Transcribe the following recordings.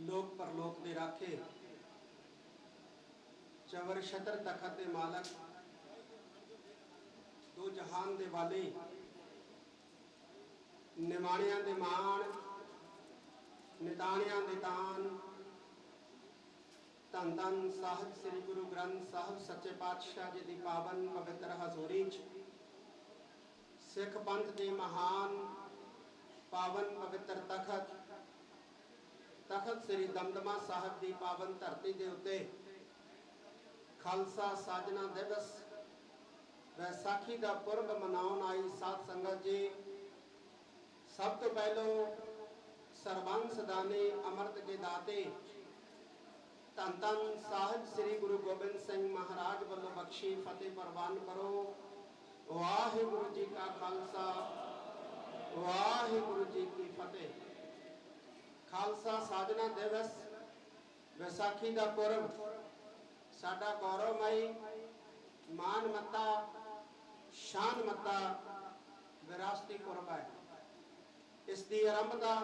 ਲੋਕ ਪਰਲੋਕ ਦੇ ਰਾਖੇ। ਚਵਰ ਛਤਰ ਤਖਤ ਦੇ ਮਾਲਕ, ਦੋ ਜਹਾਨ ਦੇ ਵਾਲੇ, ਨਿਮਾਣਿਆਂ ਦੇ ਮਾਣ, ਨਿਤਾਣਿਆਂ ਦੇ ਤਾਨ ਧੰਨ ਧੰਨ ਸਾਹਿਬ ਸ੍ਰੀ ਗੁਰੂ ਗ੍ਰੰਥ ਸਾਹਿਬ, ਸੱਚੇ ਪਾਤਸ਼ਾਹ ਜੀ ਦੀ ਪਾਵਨ ਪਵਿੱਤਰ ਹਜ਼ੂਰੀ 'ਚ। ਸਿੱਖ ਪੰਥ ਦੇ ਮਹਾਨ ਪਾਵਨ ਪਵਿੱਤਰ ਤਖਤ ਤਖਤ ਸ੍ਰੀ ਦਮਦਮਾ ਸਾਹਿਬ ਦੀ ਪਾਵਨ ਧਰਤੀ ਦੇ ਉੱਤੇ ਖਾਲਸਾ ਸਾਜਨਾ ਦਿਵਸ, ਵੈਸਾਖੀ ਦਾ ਪੁਰਬ ਮਨਾਉਣ ਆਈ ਸਾਧ ਸੰਗਤ ਜੀ। ਸਭ ਤੋਂ ਪਹਿਲਾਂ ਸਰਬੰਸ ਦਾਨੀ ਅੰਮ੍ਰਿਤ ਕੇ ਦਾਤੇ ਧੰਨ ਧੰਨ ਸਾਹਿਬ ਸ੍ਰੀ ਗੁਰੂ ਗੋਬਿੰਦ ਸਿੰਘ ਮਹਾਰਾਜ ਵੱਲੋਂ ਬਖਸ਼ੀ ਫਤਿਹ ਪ੍ਰਵਾਨ ਕਰੋ। ਵਾਹਿਗੁਰੂ ਜੀ ਕਾ ਖਾਲਸਾ, ਵਾਹਿਗੁਰੂ ਜੀ ਕੀ ਫਤਿਹ। ਖਾਲਸਾ ਸਾਜਨਾ ਦਿਵਸ, ਵਿਸਾਖੀ ਦਾ ਪੁਰਬ, ਸਾਡਾ ਗੌਰਵਮਈ ਮਾਨ ਮੱਤਾ, ਸ਼ਾਨ ਮੱਤਾ ਵਿਰਾਸਤੀ ਪੁਰਬ ਹੈ। ਇਸ ਦੀ ਆਰੰਭਤਾ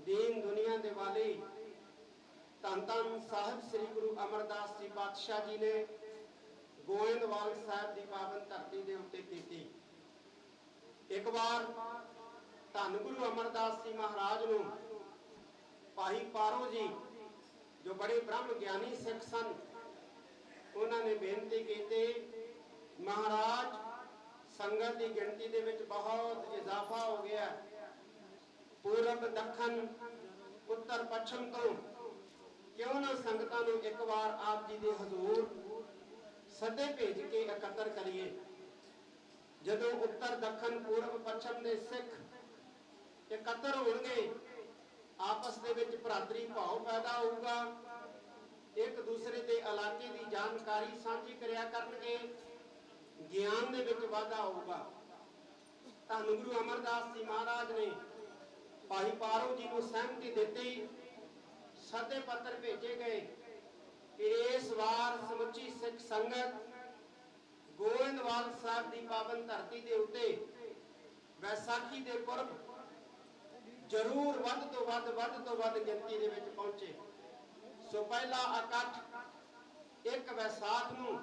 ਦੀਨ ਦੁਨੀਆ ਦੇ ਵਾਲੀ ਧੰਨ ਧੰਨ ਸਾਹਿਬ ਸ੍ਰੀ ਗੁਰੂ ਅਮਰਦਾਸ ਜੀ ਪਾਤਸ਼ਾਹ ਜੀ ਨੇ ਗੋਇੰਦਵਾਲ ਸਾਹਿਬ ਦੀ ਪਾਵਨ ਧਰਤੀ ਦੇ ਉੱਤੇ ਕੀਤੀ। ਇੱਕ ਵਾਰ ਧੰਨ ਗੁਰੂ ਅਮਰਦਾਸ ਜੀ ਮਹਾਰਾਜ ਨੂੰ ਭਾਈ ਪਾਰੋ ਜੀ, ਜੋ ਬੜੇ ਬ੍ਰਹਮ ਗਿਆਨੀ ਸਿੱਖ ਸਨ, ਉਹਨਾਂ ਨੇ ਬੇਨਤੀ ਕੀਤੀ, ਮਹਾਰਾਜ, ਸੰਗਤ ਦੀ ਗਿਣਤੀ ਦੇ ਵਿੱਚ ਬਹੁਤ ਇਜ਼ਾਫਾ ਹੋ ਗਿਆ ਪੂਰਬ, ਦੱਖਣ, ਉੱਤਰ, ਪੱਛਮ ਤੋਂ ਕਿਉਂ ਨਾ ਸੰਗਤਾਂ ਨੂੰ ਇੱਕ ਵਾਰ ਆਪ ਜੀ ਦੇ ਹਜ਼ੂਰ ਸੱਦੇ ਭੇਜ ਕੇ ਇਕੱਤਰ ਕਰੀਏ? ਜਦੋਂ ਉੱਤਰ, ਦੱਖਣ, ਪੂਰਬ, ਪੱਛਮ ਦੇ ਸਿੱਖ ਇਕੱਤਰ ਹੋਣਗੇ ਆਪਸ ਦੇ ਵਿੱਚ ਭਰਾਤਰੀ ਭਾਵ ਪੈਦਾ ਹੋਊਗਾ। ਇੱਕ ਦੂਸਰੇ ਦੇ ਇਲਾਕੇ ਦੀ ਜਾਣਕਾਰੀ ਸਾਂਝੀ ਕਰਿਆ ਕਰਨਗੇ। ਗਿਆਨ ਦੇ ਵਿੱਚ ਵਾਧਾ ਹੋਊਗਾ। ਧੰਨ ਗੁਰੂ ਅਮਰਦਾਸ ਜੀ ਮਹਾਰਾਜ ਨੇ ਭਾਈ ਪਾਰੋ ਜੀ ਨੂੰ ਸਹਿਮਤੀ ਦਿੱਤੀ, ਸੱਦੇ ਪੱਤਰ ਭੇਜੇ ਗਏ ਕਿ ਇਸ ਵਾਰ ਸਮੁੱਚੀ ਸਿੱਖ ਸੰਗਤ ਗੋਇੰਦਵਾਲ ਸਾਹਿਬ ਦੀ ਪਾਵਨ ਧਰਤੀ ਦੇ ਉੱਤੇ ਵੈਸਾਖੀ ਦੇ ਪੁਰਬ ਜ਼ਰੂਰ ਵੱਧ ਤੋਂ ਵੱਧ ਵੱਧ ਤੋਂ ਵੱਧ ਗਿਣਤੀ ਦੇ ਵਿੱਚ ਪਹੁੰਚੇ। ਸੋ ਪਹਿਲਾ ਇਕੱਠ, ਇੱਕ ਵੈਸਾਖ ਨੂੰ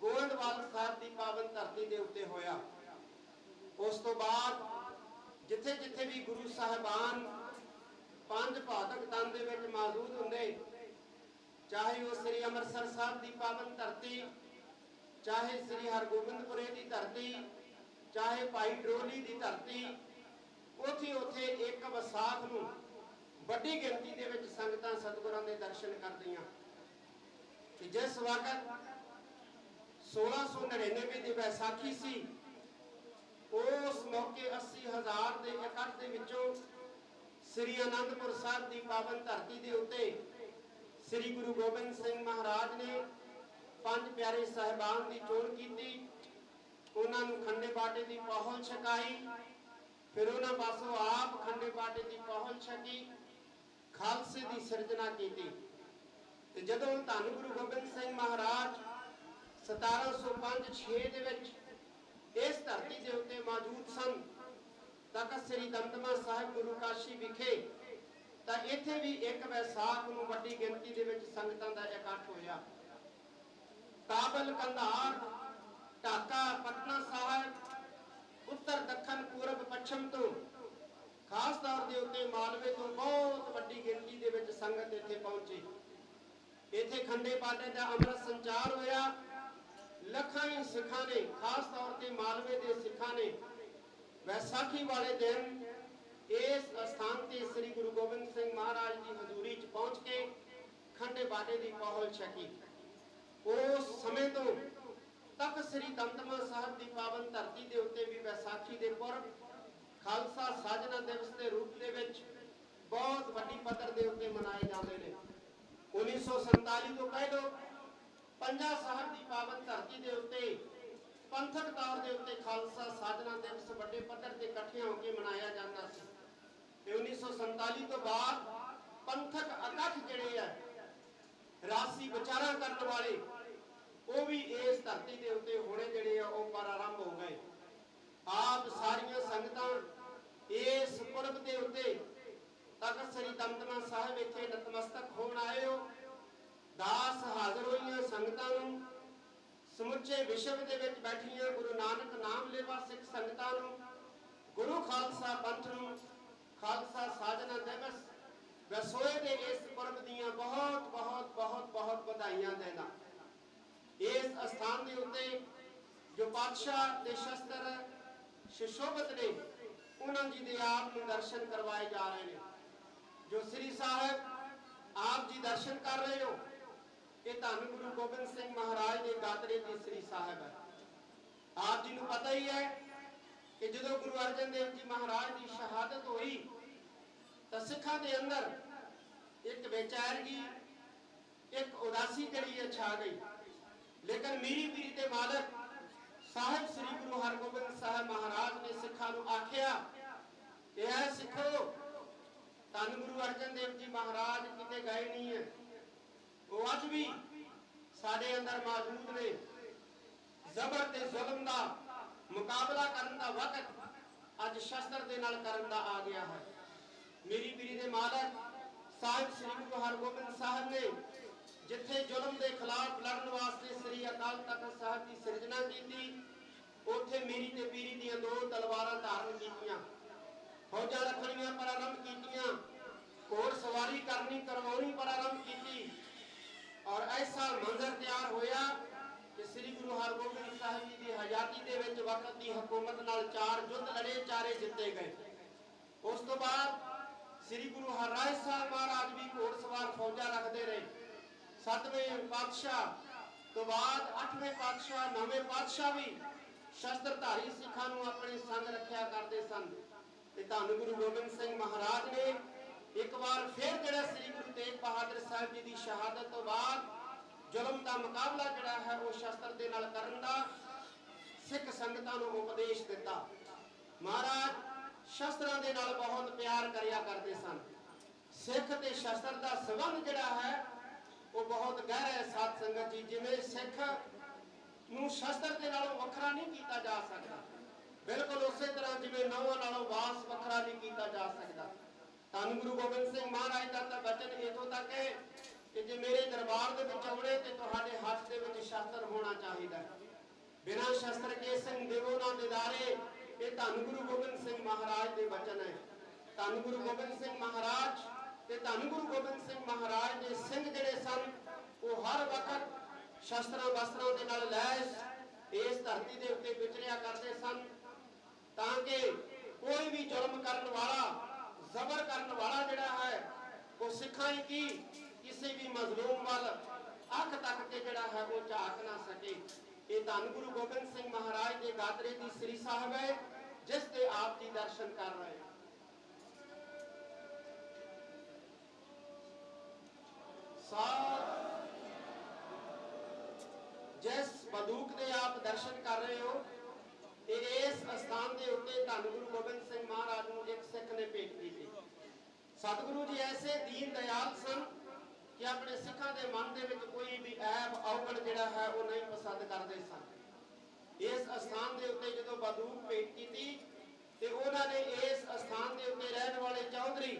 ਗੋਇੰਦਵਾਲ ਸਾਹਿਬ ਦੀ ਪਾਵਨ ਧਰਤੀ ਦੇ ਉੱਤੇ ਹੋਇਆ। ਉਸ ਤੋਂ ਬਾਅਦ ਜਿੱਥੇ ਜਿੱਥੇ ਵੀ ਗੁਰੂ ਸਾਹਿਬਾਨ ਪੰਜ ਭਾਦਕ ਤਨ ਦੇ ਵਿੱਚ ਮੌਜੂਦ ਹੁੰਦੇ, ਚਾਹੇ ਉਹ ਸ੍ਰੀ ਅੰਮ੍ਰਿਤਸਰ ਸਾਹਿਬ ਦੀ ਪਾਵਨ ਧਰਤੀ, ਚਾਹੇ ਸ੍ਰੀ ਹਰਗੋਬਿੰਦਪੁਰੇ ਦੀ ਧਰਤੀ, ਚਾਹੇ ਭਾਈ ਡਰੋਲੀ ਦੀ ਧਰਤੀ ਉਥੇ ਉਥੇ ਇੱਕ ਵਿਸਾਖ ਨੂੰ ਵੱਡੀ ਗਿਣਤੀ ਦੇ ਵਿੱਚ ਸੰਗਤਾਂ ਸਤਿਗੁਰਾਂ ਦੇ ਦਰਸ਼ਨ ਕਰਦੀਆਂ। ਕਿ ਜਿਸ ਵਕਤ 1699 ਦੀ ਵਿਸਾਖੀ ਸੀ, ਉਸ ਮੌਕੇ 80000 ਦੇ ਇਕੱਠ ਦੇ ਵਿੱਚੋਂ ਸ੍ਰੀ ਅਨੰਦਪੁਰ ਸਾਹਿਬ ਦੀ ਪਾਵਨ ਧਰਤੀ ਦੇ ਉੱਤੇ ਸ੍ਰੀ ਗੁਰੂ ਗੋਬਿੰਦ ਸਿੰਘ ਮਹਾਰਾਜ ਨੇ ਪੰਜ ਪਿਆਰੇ ਸਾਹਿਬਾਨ ਦੀ ਚੋਣ ਕੀਤੀ। ਉਹਨਾਂ ਨੂੰ ਖੰਡੇ ਬਾਟੇ ਦੀ ਪਹੁਲ ਛਕਾਈ। ਫਿਰ ਉਹਨਾਂ ਪਾਸੋਂ ਆਪ ਖੰਡੇ ਬਾਟੇ ਦੀ ਪਹੁਲ ਛਕੀ ਖਾਲਸੇ ਦੀ ਸਿਰਜਣਾ ਕੀਤੀ ਤੇ ਜਦੋਂ ਧੰਨ ਗੁਰੂ ਗੋਬਿੰਦ ਸਿੰਘ ਮਹਾਰਾਜ 1705-6 ਦੇ ਵਿੱਚ ਇਸ ਧਰਤੀ ਦੇ ਉੱਤੇ ਮੌਜੂਦ ਸਨ ਤਖਤ ਸ੍ਰੀ ਦਮਦਮਾ ਸਾਹਿਬ ਗੁਰੂ ਕਾਸ਼ੀ ਵਿਖੇ ਤਾਂ ਇੱਥੇ ਵੀ ਇੱਕ ਵੈਸਾਖ ਨੂੰ ਵੱਡੀ ਗਿਣਤੀ ਦੇ ਵਿੱਚ ਸੰਗਤਾਂ ਦਾ ਇਕੱਠ ਹੋਇਆ ਕਾਬਲ ਕੰਧਾਰ ਢਾਕਾ ਪਟਨਾ ਸਾਹਿਬ ਉੱਤਰ ਦੱਖਣ ਪੂਰਬ ਪੱਛਮ ਤੋਂ ਖਾਸ ਤੌਰ ਦੇ ਉੱਤੇ ਮਾਲਵੇ ਤੋਂ ਬਹੁਤ ਵੱਡੀ ਗਿਣਤੀ ਦੇ ਵਿੱਚ ਸੰਗਤ ਇੱਥੇ ਪਹੁੰਚੀ। ਇੱਥੇ ਖੰਡੇ ਪਾਟੇ ਦਾ ਅੰਮ੍ਰਿਤ ਸੰਚਾਰ ਹੋਇਆ। ਲੱਖਾਂ ਹੀ ਸਿੱਖਾਂ ਨੇ, ਖਾਸ ਤੌਰ ਤੇ ਮਾਲਵੇ ਦੇ ਸਿੱਖਾਂ ਨੇ ਵੈਸਾਖੀ ਵਾਲੇ ਦਿਨ ਇਸ ਸਥਾਨ ਤੇ ਸ੍ਰੀ ਗੁਰੂ ਗੋਬਿੰਦ ਸਿੰਘ ਮਹਾਰਾਜ ਦੀ ਹਜ਼ੂਰੀ 'ਚ ਪਹੁੰਚ ਕੇ ਖੰਡੇ ਬਾਟੇ ਦੀ ਪਹੁਲ ਛਕੀ। ਉਸ ਸਮੇਂ ਤੋਂ ਤਖਤ ਸ੍ਰੀ ਦਮਦਮਾ ਸਾਹਿਬ ਦੀ ਪਾਵਨ ਧਰਤੀ ਦੇ ਉੱਤੇ ਵੀ ਵੈਸਾਖੀ ਦੇ ਪੁਰਬ ਖਾਲਸਾ ਸਾਜਨਾ ਦਿਵਸ ਦੇ ਰੂਪ ਦੇ ਵਿੱਚ ਬਹੁਤ ਵੱਡੀ ਪੱਧਰ ਦੇ ਉੱਤੇ ਮਨਾਏ ਜਾਂਦੇ ਨੇ। 1947 ਤੋਂ ਪਹਿਲਾਂ ਪੰਜਾ ਸਾਹਿਬ ਦੀ ਪਾਵਨ ਧਰਤੀ ਦੇ ਉੱਤੇ, ਪੰਥਕ ਤੌਰ ਦੇ ਉੱਤੇ ਖਾਲਸਾ ਸਾਜਨਾ ਦਿਵਸ ਵੱਡੇ ਪੱਧਰ ਤੇ ਇਕੱਠੇ ਹੋ ਕੇ ਮਨਾਇਆ ਜਾਂਦਾ ਸੀ। ਤੇ 1947 ਤੋਂ ਬਾਅਦ ਪੰਥਕ ਇਕੱਠ ਜਿਹੜੇ ਆ, ਰਾਸੀ ਵਿਚਾਰਾਂ ਕਰਨ ਵਾਲੇ, ਉਹ ਵੀ ਇਸ ਧਰਤੀ ਦੇ ਉੱਤੇ ਹੋਣੇ ਜਿਹੜੇ ਆ, ਉਹ ਪ੍ਰਾਰੰਭ ਹੋ ਗਏ। ਆਪ ਸਾਰੀਆਂ ਸੰਗਤਾਂ ਇਸ ਪੁਰਬ ਦੇ ਉੱਤੇ ਤਖਤ ਸ੍ਰੀ ਦਮਦਮਾ ਸਾਹਿਬ ਇੱਥੇ ਨਤਮਸਤਕ ਹੋਣ ਆਏ ਹੋ। ਦਾਸ ਹਾਜ਼ਰ ਹੋਈਆਂ ਸੰਗਤਾਂ ਨੂੰ, ਸਮੁੱਚੇ ਵਿਸ਼ਵ ਦੇ ਵਿੱਚ ਬੈਠੀਆਂ ਗੁਰੂ ਨਾਨਕ ਨਾਮ ਲੇਵਾ ਸਿੱਖ ਸੰਗਤਾਂ ਨੂੰ, ਗੁਰੂ ਖਾਲਸਾ ਪੰਥ ਨੂੰ, ਖਾਲਸਾ ਸਾਜਨਾ ਦਿਵਸ, ਵਸੋਏ ਦੇ ਇਸ ਪੁਰਬ ਦੀਆਂ ਬਹੁਤ ਬਹੁਤ ਬਹੁਤ ਬਹੁਤ ਵਧਾਈਆਂ ਦੇਣਾ। ਇਸ ਅਸਥਾਨ ਦੇ ਉੱਤੇ ਜੋ ਪਾਤਸ਼ਾਹ ਦੇ ਸ਼ਸਤਰ ਸ਼ਿਸ਼ੋਭਤ ਨੇ ਉਹਨਾਂ ਜੀ ਦੇ ਆਪ ਨੂੰ ਦਰਸ਼ਨ ਕਰਵਾਏ ਜਾ ਰਹੇ ਨੇ। ਜੋ ਸ੍ਰੀ ਸਾਹਿਬ ਆਪ ਜੀ ਦਰਸ਼ਨ ਕਰ ਰਹੇ ਹੋ, ਇਹ ਧੰਨ ਗੁਰੂ ਗੋਬਿੰਦ ਸਿੰਘ ਮਹਾਰਾਜ ਦੇ ਗਾਤਰੇ ਦੀ ਸ੍ਰੀ ਸਾਹਿਬ ਹੈ। ਆਪ ਜੀ ਨੂੰ ਪਤਾ ਹੀ ਹੈ ਕਿ ਜਦੋਂ ਗੁਰੂ ਅਰਜਨ ਦੇਵ ਜੀ ਮਹਾਰਾਜ ਦੀ ਸ਼ਹਾਦਤ ਹੋਈ, ਤਾਂ ਸਿੱਖਾਂ ਦੇ ਅੰਦਰ ਇੱਕ ਬੇਚੈਨਗੀ, ਇੱਕ ਉਦਾਸੀ ਜਿਹੜੀ ਹੈ ਛਾ ਗਈ। ਲੇਕਿਨ ਮੀਰੀ ਪੀਰੀ ਤੇ ਮਾਲਕ ਸਾਹਿਬ ਸ੍ਰੀ ਗੁਰੂ ਹਰਗੋਬਿੰਦ ਸਾਹਿਬ ਮਹਾਰਾਜ ਨੇ ਸਿੱਖਾਂ ਨੂੰ ਆਖਿਆ ਕਿ ਐ ਸਿੱਖੋ, ਧੰਨ ਗੁਰੂ ਅਰਜਨ ਦੇਵ ਜੀ ਮਹਾਰਾਜ, ਕਿਤੇ ਗਏ ਨਹੀਂ ਹੈ ਉਹ ਅੱਜ ਵੀ ਸਾਡੇ ਅੰਦਰ ਮੌਜੂਦ ਨੇ। ਜ਼ਬਰ ਤੇ ਜ਼ੁਲਮ ਦਾ ਮੁਕਾਬਲਾ ਕਰਨ ਦਾ ਵਕਤ ਅੱਜ ਸ਼ਸਤਰ ਦੇ ਨਾਲ ਕਰਨ ਦਾ ਆ ਗਿਆ ਹੈ। ਮੇਰੀ ਪੀਰੀ ਦੇ ਮਾਲਕ ਸਾਹਿਬ ਸ੍ਰੀ ਗੁਰੂ ਹਰਗੋਬਿੰਦ ਸਾਹਿਬ ਨੇ ਜਿੱਥੇ ਜ਼ੁਲਮ ਦੇ ਖਿਲਾਫ ਲੜਨ ਵਾਸਤੇ ਸ੍ਰੀ ਅਕਾਲ ਤਖਤ ਸਾਹਿਬ ਦੀ ਸਿਰਜਣਾ ਕੀਤੀ, ਉੱਥੇ ਮੇਰੀ ਤੇ ਪੀਰੀ ਦੀਆਂ ਦੋ ਤਲਵਾਰਾਂ ਧਾਰਨ ਕੀਤੀਆਂ, ਫੌਜਾਂ ਰੱਖਣੀਆਂ ਪ੍ਰਾਰੰਭ ਕੀਤੀਆਂ, ਘੋੜ ਸਵਾਰੀ ਕਰਨੀ ਕਰਵਾਉਣੀ ਪ੍ਰਾਰੰਭ ਕੀਤੀ। ਔਰ ਐਸਾ ਮੰਜ਼ਰ ਤਿਆਰ ਹੋਇਆ ਕਿ ਸ੍ਰੀ ਗੁਰੂ ਹਰਗੋਬਿੰਦ ਸਾਹਿਬ ਜੀ ਦੀ ਹਯਾਤੀ ਦੇ ਵਿੱਚ ਵਕਤ ਦੀ ਹਕੂਮਤ ਨਾਲ ਚਾਰ ਯੁੱਧ ਲੜੇ, ਚਾਰੇ ਜਿੱਤੇ ਗਏ। ਉਸ ਤੋਂ ਬਾਅਦ ਸ੍ਰੀ ਗੁਰੂ ਹਰਰਾਏ ਸਾਹਿਬ ਮਹਾਰਾਜ ਵੀ ਘੋੜ ਸਵਾਰ ਫੌਜਾਂ ਰੱਖਦੇ ਰਹੇ। ਸੱਤਵੇਂ ਪਾਤਸ਼ਾਹ, ਤੋਂ ਬਾਅਦ ਅੱਠਵੇਂ ਪਾਤਸ਼ਾਹ, ਨਵੇਂ ਪਾਤਸ਼ਾਹ ਵੀ ਸ਼ਸਤਰਧਾਰੀ ਸਿੱਖਾਂ ਨੂੰ ਆਪਣੇ ਸੰਗ ਰੱਖਿਆ ਕਰਦੇ ਸਨ। ਤੇ ਧੰਨ ਗੁਰੂ ਗੋਬਿੰਦ ਸਿੰਘ ਮਹਾਰਾਜ ਨੇ ਇੱਕ ਵਾਰ ਫਿਰ ਜਿਹੜਾ ਸ੍ਰੀ ਗੁਰੂ ਤੇਗ ਬਹਾਦਰ ਸਾਹਿਬ ਜੀ ਦੀ ਸ਼ਹਾਦਤ ਤੋਂ ਬਾਅਦ ਜ਼ੁਲਮ ਦਾ ਮੁਕਾਬਲਾ ਜਿਹੜਾ ਹੈ ਉਹ ਸ਼ਸਤਰ ਦੇ ਨਾਲ ਕਰਨ ਦਾ ਸਿੱਖ ਸੰਗਤਾਂ ਨੂੰ ਉਪਦੇਸ਼ ਦਿੱਤਾ। ਮਹਾਰਾਜ ਸ਼ਸਤਰਾਂ ਦੇ ਨਾਲ ਬਹੁਤ ਪਿਆਰ ਕਰਿਆ ਕਰਦੇ ਸਨ। ਸਿੱਖ ਤੇ ਸ਼ਸਤਰ ਦਾ ਸੰਬੰਧ ਜਿਹੜਾ ਹੈ ਉਹ ਬਹੁਤ ਗਹਿਰਾ ਹੈ ਸਾਧ ਸੰਗਤ ਜੀ, ਜਿਵੇਂ ਸਿੱਖ ਨੂੰ ਸ਼ਸਤਰ ਦੇ ਨਾਲੋਂ ਵੱਖਰਾ ਨਹੀਂ ਕੀਤਾ ਜਾ ਸਕਦਾ। ਬਿਲਕੁਲ ਉਸੇ ਤਰ੍ਹਾਂ ਜਿਵੇਂ ਨੌਵਾਂ ਨਾਲੋਂ ਵਾਸ ਵੱਖਰਾ ਨਹੀਂ ਕੀਤਾ ਜਾ ਸਕਦਾ। ਧੰਨ ਗੁਰੂ ਗੋਬਿੰਦ ਸਿੰਘ ਮਹਾਰਾਜ ਦਾ ਤਾਂ ਬਚਨ ਇਥੋਂ ਤੱਕ ਹੈ ਕਿ ਜੇ ਮੇਰੇ ਦਰਬਾਰ ਦੇ ਵਿੱਚ ਆਉਣੇ ਤੇ ਤੁਹਾਡੇ ਹੱਥ ਦੇ ਵਿੱਚ ਸ਼ਸਤਰ ਹੋਣਾ ਚਾਹੀਦਾ ਬਿਨਾਂ ਸ਼ਸਤਰ ਕੇ ਸਿੰਘ ਦੇਵੋ ਨਾ ਦਿਦਾਰੇ ਇਹ ਧੰਨ ਗੁਰੂ ਗੋਬਿੰਦ ਸਿੰਘ ਮਹਾਰਾਜ ਦੇ ਬਚਨ ਹੈ। ਧੰਨ ਗੁਰੂ ਗੋਬਿੰਦ ਸਿੰਘ ਮਹਾਰਾਜ ਤੇ ਧੰਨ ਗੁਰੂ ਗੋਬਿੰਦ ਸਿੰਘ ਮਹਾਰਾਜ ਦੇ ਸਿੰਘ ਜਿਹੜੇ ਸਨ, ਉਹ ਹਰ ਵਕਤ ਸ਼ਸਤਰਾਂ, ਵਸਤਰਾਂ ਦੇ ਨਾਲ ਲੈਸ ਇਸ ਧਰਤੀ ਦੇ ਉੱਤੇ ਵਿਚਰਿਆ ਕਰਦੇ ਸਨ। ਤਾਂ ਕਿ ਕੋਈ ਵੀ ਜ਼ੁਲਮ ਕਰਨ ਵਾਲਾ, ਜ਼ਬਰ ਕਰਨ ਵਾਲਾ ਜਿਹੜਾ ਹੈ, ਉਹ ਸਿੱਖਾਂ ਹੀ ਕੀ? ਕਿਸੇ ਵੀ ਮਜ਼ਲੂਮ ਵੱਲ ਅੱਖ ਤੱਕ ਕੇ ਜਿਹੜਾ ਹੈ, ਉਹ ਝਾਕ ਨਾ ਸਕੇ। ਇਹ ਧੰਨ ਗੁਰੂ ਗੋਬਿੰਦ ਸਿੰਘ ਮਹਾਰਾਜ ਦੇ ਗਾਤਰੇ ਦੀ ਸ੍ਰੀ ਸਾਹਿਬ ਹੈ, ਜਿਸ ਤੇ ਆਪ ਜੀ ਦਰਸ਼ਨ ਕਰ ਰਹੇ ਹੋ ਜਿਸ ਬਦੂਕ ਦੇ ਆਪ ਦਰਸ਼ਨ ਕਰ ਰਹੇ ਹੋ, ਤੇ ਇਸ ਅਸਥਾਨ ਦੇ ਉੱਤੇ ਧੰਨ ਗੁਰੂ ਗੋਬਿੰਦ ਸਿੰਘ ਮਹਾਰਾਜ ਨੂੰ ਇੱਕ ਸਿੱਖ ਨੇ ਭੇਟ ਕੀਤੀ। ਸਤਿਗੁਰੂ ਜੀ ਐਸੇ ਦੀਨ ਦਇਆਲ ਸਨ ਕਿ ਆਪਣੇ ਸਿੱਖਾਂ ਦੇ ਮਨ ਦੇ ਵਿੱਚ ਕੋਈ ਵੀ ਐਬ ਔਗਣ ਜਿਹੜਾ ਹੈ ਉਹ ਨਹੀਂ ਪਸੰਦ ਕਰਦੇ ਸਨ। ਇਸ ਅਸਥਾਨ ਦੇ ਉੱਤੇ ਜਦੋਂ ਬੰਦੂਕ ਭੇਟ ਕੀਤੀ, ਤੇ ਉਹਨਾਂ ਨੇ ਇਸ ਅਸਥਾਨ ਦੇ ਉੱਤੇ ਰਹਿਣ ਵਾਲੇ ਚੌਧਰੀ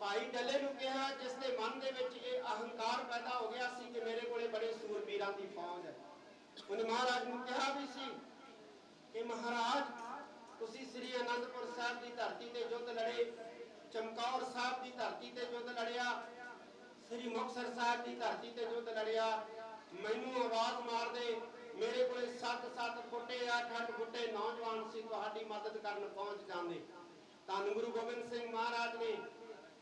ਭਾਈ ਡੱਲੇ ਨੂੰ ਕਿਹਾ ਜਿਸ ਦੇ ਮਨ ਦੇ ਵਿੱਚ ਇਹ ਅਹੰਕਾਰ ਪੈਦਾ ਹੋ ਗਿਆ ਸੀ ਕਿ ਮੇਰੇ ਕੋਲੇ ਬੜੇ ਸੂਰਬੀਰਾਂ ਦੀ ਫੌਜ ਹੈ। ਉਹਨੇ ਮਹਾਰਾਜ ਨੂੰ ਕਿਹਾ ਵੀ ਸੀ ਕਿ ਮਹਾਰਾਜ, ਤੁਸੀਂ ਸ੍ਰੀ ਅਨੰਦਪੁਰ ਸਾਹਿਬ ਦੀ ਧਰਤੀ ਤੇ ਯੁੱਧ ਲੜੇ, ਚਮਕੌਰ ਸਾਹਿਬ ਦੀ ਧਰਤੀ ਤੇ ਯੁੱਧ ਲੜਿਆ, ਸ੍ਰੀ ਮੁਕਤਸਰ ਸਾਹਿਬ ਦੀ ਧਰਤੀ ਤੇ ਯੁੱਧ ਲੜਿਆ, ਮੈਨੂੰ ਆਵਾਜ਼ ਮਾਰ ਦੇ ਮੇਰੇ ਕੋਲੇ 7-7 ਫੁੱਟੇ 8-8 ਫੁੱਟੇ ਨੌਜਵਾਨ ਸੀ, ਤੁਹਾਡੀ ਮਦਦ ਕਰਨ ਪਹੁੰਚ ਜਾਂਦੇ। ਧੰਨ ਗੁਰੂ ਗੋਬਿੰਦ ਸਿੰਘ ਮਹਾਰਾਜ ਨੇ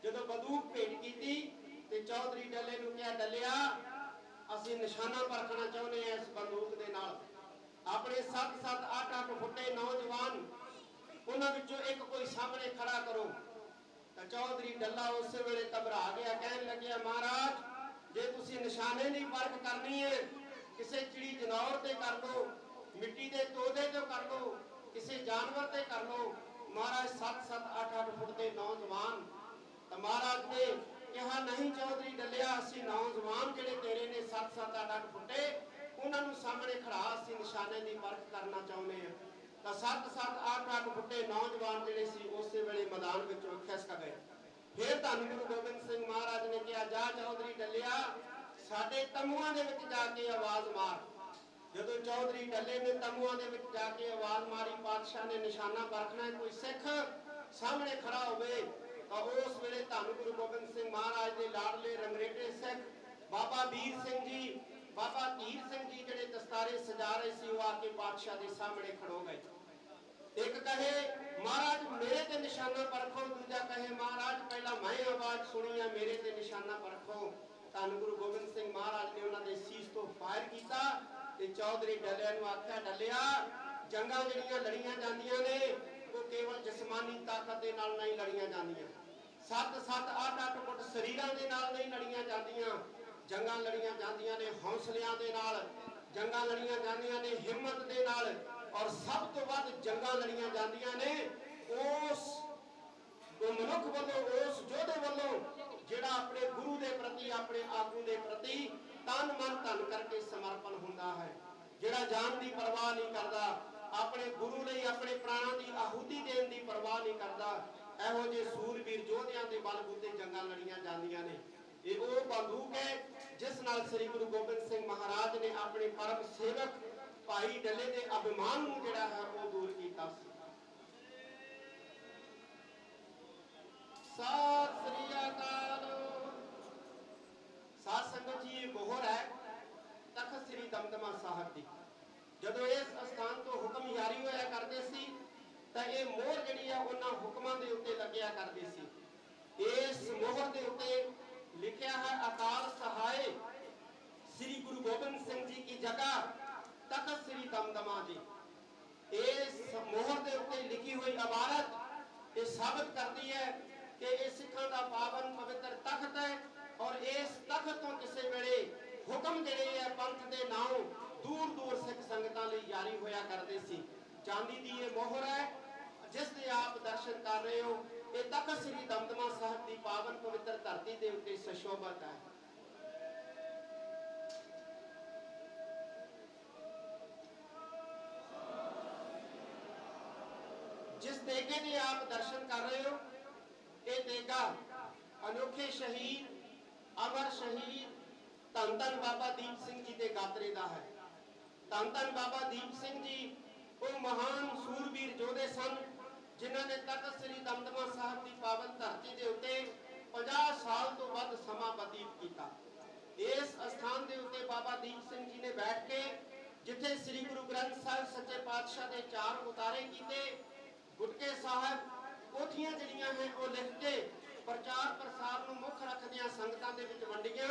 ਜਦੋਂ ਬੰਦੂਕ ਭੇਟ ਕੀਤੀ ਤੇ ਚੌਧਰੀ ਡੱਲੇ ਨੂੰ ਕਿਹਾ ਡੱਲਿਆ, ਅਸੀਂ ਨਿਸ਼ਾਨਾ ਪਰਖਣਾ ਚਾਹੁੰਦੇ ਹਾਂ ਇਸ ਬੰਦੂਕ ਦੇ ਨਾਲ। ਆਪਣੇ 7-7 8-8 ਫੁੱਟੇ ਨੌਜਵਾਨ, ਉਹਨਾਂ ਵਿੱਚੋਂ ਇੱਕ ਕੋਈ ਸਾਹਮਣੇ ਖੜਾ ਕਰੋ। ਤਾਂ ਚੌਧਰੀ ਡੱਲਾ ਉਸੇ ਵੇਲੇ ਘਬਰਾ ਗਿਆ, ਕਹਿਣ ਲੱਗਿਆ, ਮਹਾਰਾਜ, ਜੇ ਤੁਸੀਂ ਨਿਸ਼ਾਨੇ ਦੀ ਪਰਖ ਕਰਨੀ ਹੈ, ਕਿਸੇ ਚਿੜੀ ਜਨੌਰ ਤੇ ਕਰ ਲਓ ਮਿੱਟੀ ਦੇ ਤੋਦੇ ਤੇ ਕਰ ਲਓ ਕਿਸੇ ਜਾਨਵਰ ਤੇ ਕਰ ਲਓ। ਮਹਾਰਾਜ 7-7 8-8 ਫੁੱਟ ਦੇ ਨੌਜਵਾਨ ਤਾਂ ਮਹਾਰਾਜ ਨੇ ਕਿਹਾ, ਨਹੀਂ ਚੌਧਰੀ ਡੱਲਿਆ, ਅਸੀਂ ਨੌਜਵਾਨ ਜਿਹੜੇ ਤੇਰੇ ਨੇ 7-7 8-8 ਫੁੱਟੇ ਉਹਨਾਂ ਨੂੰ ਸਾਹਮਣੇ ਖੜਾ, ਅਸੀਂ ਨਿਸ਼ਾਨੇ ਦੀ ਪਰਖ ਕਰਨਾ ਚਾਹੁੰਦੇ ਹਾਂ। ਤਾਂ 7-7 8-8 ਫੁੱਟੇ ਨੌਜਵਾਨ ਜਿਹੜੇ ਸੀ, ਉਸੇ ਵੇਲੇ ਮੈਦਾਨ ਵਿੱਚੋਂ ਖਿਸਕ ਗਏ। ਫਿਰ ਧੰਨ ਗੁਰੂ ਗੋਬਿੰਦ ਸਿੰਘ ਮਹਾਰਾਜ ਨੇ ਕਿਹਾ, ਜਾ ਚੌਧਰੀ ਡੱਲਿਆ, ਸਾਡੇ ਤਮੂਆਂ ਦੇ ਵਿੱਚ ਜਾ ਕੇ ਆਵਾਜ਼ ਮਾਰ। ਜਦੋਂ ਚੌਧਰੀ ਡੱਲੇ ਨੇ ਤਮੂਆਂ ਦੇ ਵਿੱਚ ਜਾ ਕੇ ਆਵਾਜ਼ ਮਾਰੀ, ਪਾਤਸ਼ਾਹ ਨੇ ਨਿਸ਼ਾਨਾ ਪਰਖਣਾ ਕੋਈ ਸਿੱਖ ਸਾਹਮਣੇ ਖੜਾ ਹੋਵੇ ਉਸ ਵੇਲੇ ਧੰਨ ਗੁਰੂ ਗੋਬਿੰਦ ਸਿੰਘ ਮਹਾਰਾਜ ਦੇ ਲਾਡਲੇ ਰੰਗਰੇਟੇ ਸਿੱਖ ਬਾਬਾ ਵੀਰ ਸਿੰਘ ਜੀ, ਬਾਬਾ ਧੀਰ ਸਿੰਘ ਜੀ ਜਿਹੜੇ ਦਸਤਾਰੇ ਸਜਾ ਰਹੇ ਸੀ, ਉਹ ਆ ਕੇ ਪਾਤਸ਼ਾਹ ਦੇ ਸਾਹਮਣੇ ਖੜੋ ਗਏ। ਇੱਕ ਕਹੇ, ਮਹਾਰਾਜ, ਮੇਰੇ ਤੇ ਨਿਸ਼ਾਨਾ ਪਰਖੋ। ਦੂਜਾ ਕਹੇ, ਮਹਾਰਾਜ, ਪਹਿਲਾਂ ਮੈਂ ਆਵਾਜ਼ ਸੁਣੀ ਆ ਮੇਰੇ ਤੇ ਨਿਸ਼ਾਨਾ ਪਰਖੋ। ਧੰਨ ਗੁਰੂ ਗੋਬਿੰਦ ਸਿੰਘ ਮਹਾਰਾਜ ਨੇ ਉਹਨਾਂ ਦੇ ਸੀਸ ਤੋਂ ਫਾਇਰ ਕੀਤਾ ਤੇ ਚੌਧਰੀ ਡੱਲਿਆ ਨੂੰ ਆਖਿਆ, ਡੱਲਿਆ, ਜੰਗਾਂ ਜਿਹੜੀਆਂ ਲੜੀਆਂ ਜਾਂਦੀਆਂ ਨੇ, ਉਹ ਕੇਵਲ ਜਿਸਮਾਨੀ ਤਾਕਤ ਦੇ ਨਾਲ ਨਹੀਂ ਲੜੀਆਂ ਜਾਂਦੀਆਂ। ਸੱਤ ਸੱਤ ਅੱਠ ਅੱਠ ਫੁੱਟ ਸਰੀਰਾਂ ਦੇ ਨਾਲ ਨਹੀਂ ਲੜੀਆਂ ਜਾਂਦੀਆਂ। ਜੰਗਾਂ ਲੜੀਆਂ ਜਾਂਦੀਆਂ ਨੇ ਹੌਸਲਿਆਂ ਦੇ ਨਾਲ। ਜੰਗਾਂ ਲੜੀਆਂ ਜਾਂਦੀਆਂ ਨੇ ਹਿੰਮਤ ਦੇ ਨਾਲ। ਔਰ ਸਭ ਤੋਂ ਵੱਧ ਜੰਗਾਂ ਲੜੀਆਂ ਜਾਂਦੀਆਂ ਨੇ ਉਸ ਉਹ ਮਨੁੱਖ ਵੱਲੋਂ, ਉਸ ਯੋਧੇ ਵੱਲੋਂ, ਜਿਹੜਾ ਆਪਣੇ ਗੁਰੂ ਦੇ ਪ੍ਰਤੀ, ਆਪਣੇ ਆਗੂ ਦੇ ਪ੍ਰਤੀ ਤਨ ਮਨ ਧਨ ਕਰਕੇ ਸਮਰਪਣ ਹੁੰਦਾ ਹੈ। ਜਿਹੜਾ ਜਾਨ ਦੀ ਪਰਵਾਹ ਨਹੀਂ ਕਰਦਾ, ਆਪਣੇ ਗੁਰੂ ਲਈ, ਆਪਣੇ ਪ੍ਰਾਣਾਂ ਦੀ ਆਹੂਤੀ ਦੇਣ ਦੀ ਪਰਵਾਹ ਨਹੀਂ ਕਰਦਾ ਇਹੋ ਜਿਹੇ ਸੂਰਬੀਰ ਯੋਧਿਆਂ ਦੇ ਬਲਬੂਤੇ ਜੰਗਾਂ ਲੜੀਆਂ ਜਾਂਦੀਆਂ ਨੇ। ਇਹ ਉਹ ਬੰਦੂਕ ਹੈ, ਜਿਸ ਨਾਲ ਸ੍ਰੀ ਗੁਰੂ ਗੋਬਿੰਦ ਸਿੰਘ ਮਹਾਰਾਜ ਨੇ ਆਪਣੇ ਪਰਮ ਸੇਵਕ ਭਾਈ ਡੱਲੇ ਦੇ ਅਭਿਮਾਨ ਨੂੰ ਜਿਹੜਾ ਹੈ ਉਹ ਦੂਰ ਕੀਤਾ ਸੀ। ਸਤਿ ਸ੍ਰੀ ਅਕਾਲ। ਸਾਧ ਸੰਗਤ ਜੀ, ਇਹ ਮੋਹਰ ਹੈ, ਤਖਤ ਸ੍ਰੀ ਦਮਦਮਾ ਸਾਹਿਬ ਦੀ। ਜਦੋਂ ਇਸ ਅਸਥਾਨ ਤੋਂ ਹੁਕਮ ਜਾਰੀ ਹੋਇਆ ਕਰਦੇ ਤਾਂ ਇਹ ਮੋਹਰ ਜਿਹੜੀ ਆ ਉਹਨਾਂ ਹੁਕਮਾਂ ਦੇ ਉੱਤੇ ਲੱਗਿਆ ਕਰਦੀ ਸੀ। ਇਸ ਮੋਹਰ ਦੇ ਉੱਤੇ ਲਿਖਿਆ ਹੈ, ਅਕਾਲ ਸਹਾਇ ਸ੍ਰੀ ਗੁਰੂ ਗੋਬਿੰਦ ਸਿੰਘ ਜੀ ਕੀ ਜਗ੍ਹਾ, ਤਖਤ ਸ੍ਰੀ ਦਮਦਮਾ ਜੀ। ਇਸ ਮੋਹਰ ਦੇ ਉੱਤੇ ਲਿਖੀ ਹੋਈ ਇਬਾਰਤ ਇਹ ਸਾਬਤ ਕਰਦੀ ਹੈ ਕਿ ਇਹ ਸਿੱਖਾਂ ਦਾ ਪਾਵਨ ਪਵਿੱਤਰ ਤਖਤ ਹੈ ਔਰ ਇਸ ਤਖਤ ਤੋਂ ਕਿਸੇ ਵੇਲੇ ਹੁਕਮ ਜਿਹੜੇ ਹੈ ਪੰਥ ਦੇ ਨਾਮ ਦੂਰ ਦੂਰ ਸਿੱਖ ਸੰਗਤਾਂ ਲਈ ਜਾਰੀ ਹੋਇਆ ਕਰਦੇ ਸੀ। ਚਾਂਦੀ ਦੀ ਇਹ ਮੋਹਰ ਹੈ ਜਿਸ ਦੇ ਆਪ ਦਰਸ਼ਨ ਕਰ ਰਹੇ ਹੋ, ਇਹ ਤਖਤ ਸ੍ਰੀ ਦਮਦਮਾ ਸਾਹਿਬ ਦੀ ਪਾਵਨ ਪਵਿੱਤਰ ਧਰਤੀ ਦੇ ਉੱਤੇ ਸੁਸ਼ੋਭਤ ਹੈ। ਜਿਸ ਦੇਗੇ ਦੇ ਆਪ ਦਰਸ਼ਨ ਕਰ ਰਹੇ ਹੋ, ਇਹ ਦੇਗਾ ਅਨੋਖੇ ਸ਼ਹੀਦ, ਅਮਰ ਸ਼ਹੀਦ ਧੰਨ ਧੰਨ ਬਾਬਾ ਦੀਪ ਸਿੰਘ ਜੀ ਦੇ ਗਾਤਰੇ ਦਾ ਹੈ। ਧੰਨ ਧੰਨ ਬਾਬਾ ਦੀਪ ਸਿੰਘ ਜੀ, ਉਹ ਮਹਾਨ ਸੂਰਬੀਰ ਯੋਧੇ ਸਨ ਜਿਨ੍ਹਾਂ ਨੇ ਤਖਤ ਸ੍ਰੀ ਦਮਦਮਾ ਸਾਹਿਬ ਦੀ ਪਾਵਨ ਧਰਤੀ ਦੇ ਉੱਤੇ 50 ਸਾਲ ਤੋਂ ਵੱਧ ਸਮਾਂ ਬਤੀਤ ਕੀਤਾ। ਇਸ ਅਸਥਾਨ ਦੇ ਉੱਤੇ ਬਾਬਾ ਦੀਪ ਸਿੰਘ ਜੀ ਨੇ ਬੈਠ ਕੇ ਜਿੱਥੇ ਸ੍ਰੀ ਗੁਰੂ ਗ੍ਰੰਥ ਸਾਹਿਬ ਸੱਚੇ ਪਾਤਸ਼ਾਹ ਦੇ ਚਾਰ ਉਤਾਰੇ ਕੀਤੇ, ਗੁਟਕੇ ਸਾਹਿਬ, ਕੋਠੀਆਂ ਜਿਹੜੀਆਂ ਹੈ ਉਹ ਲਿਖ ਕੇ ਪ੍ਰਚਾਰ ਪ੍ਰਸਾਰ ਨੂੰ ਮੁੱਖ ਰੱਖਦਿਆਂ ਸੰਗਤਾਂ ਦੇ ਵਿੱਚ ਵੰਡੀਆਂ।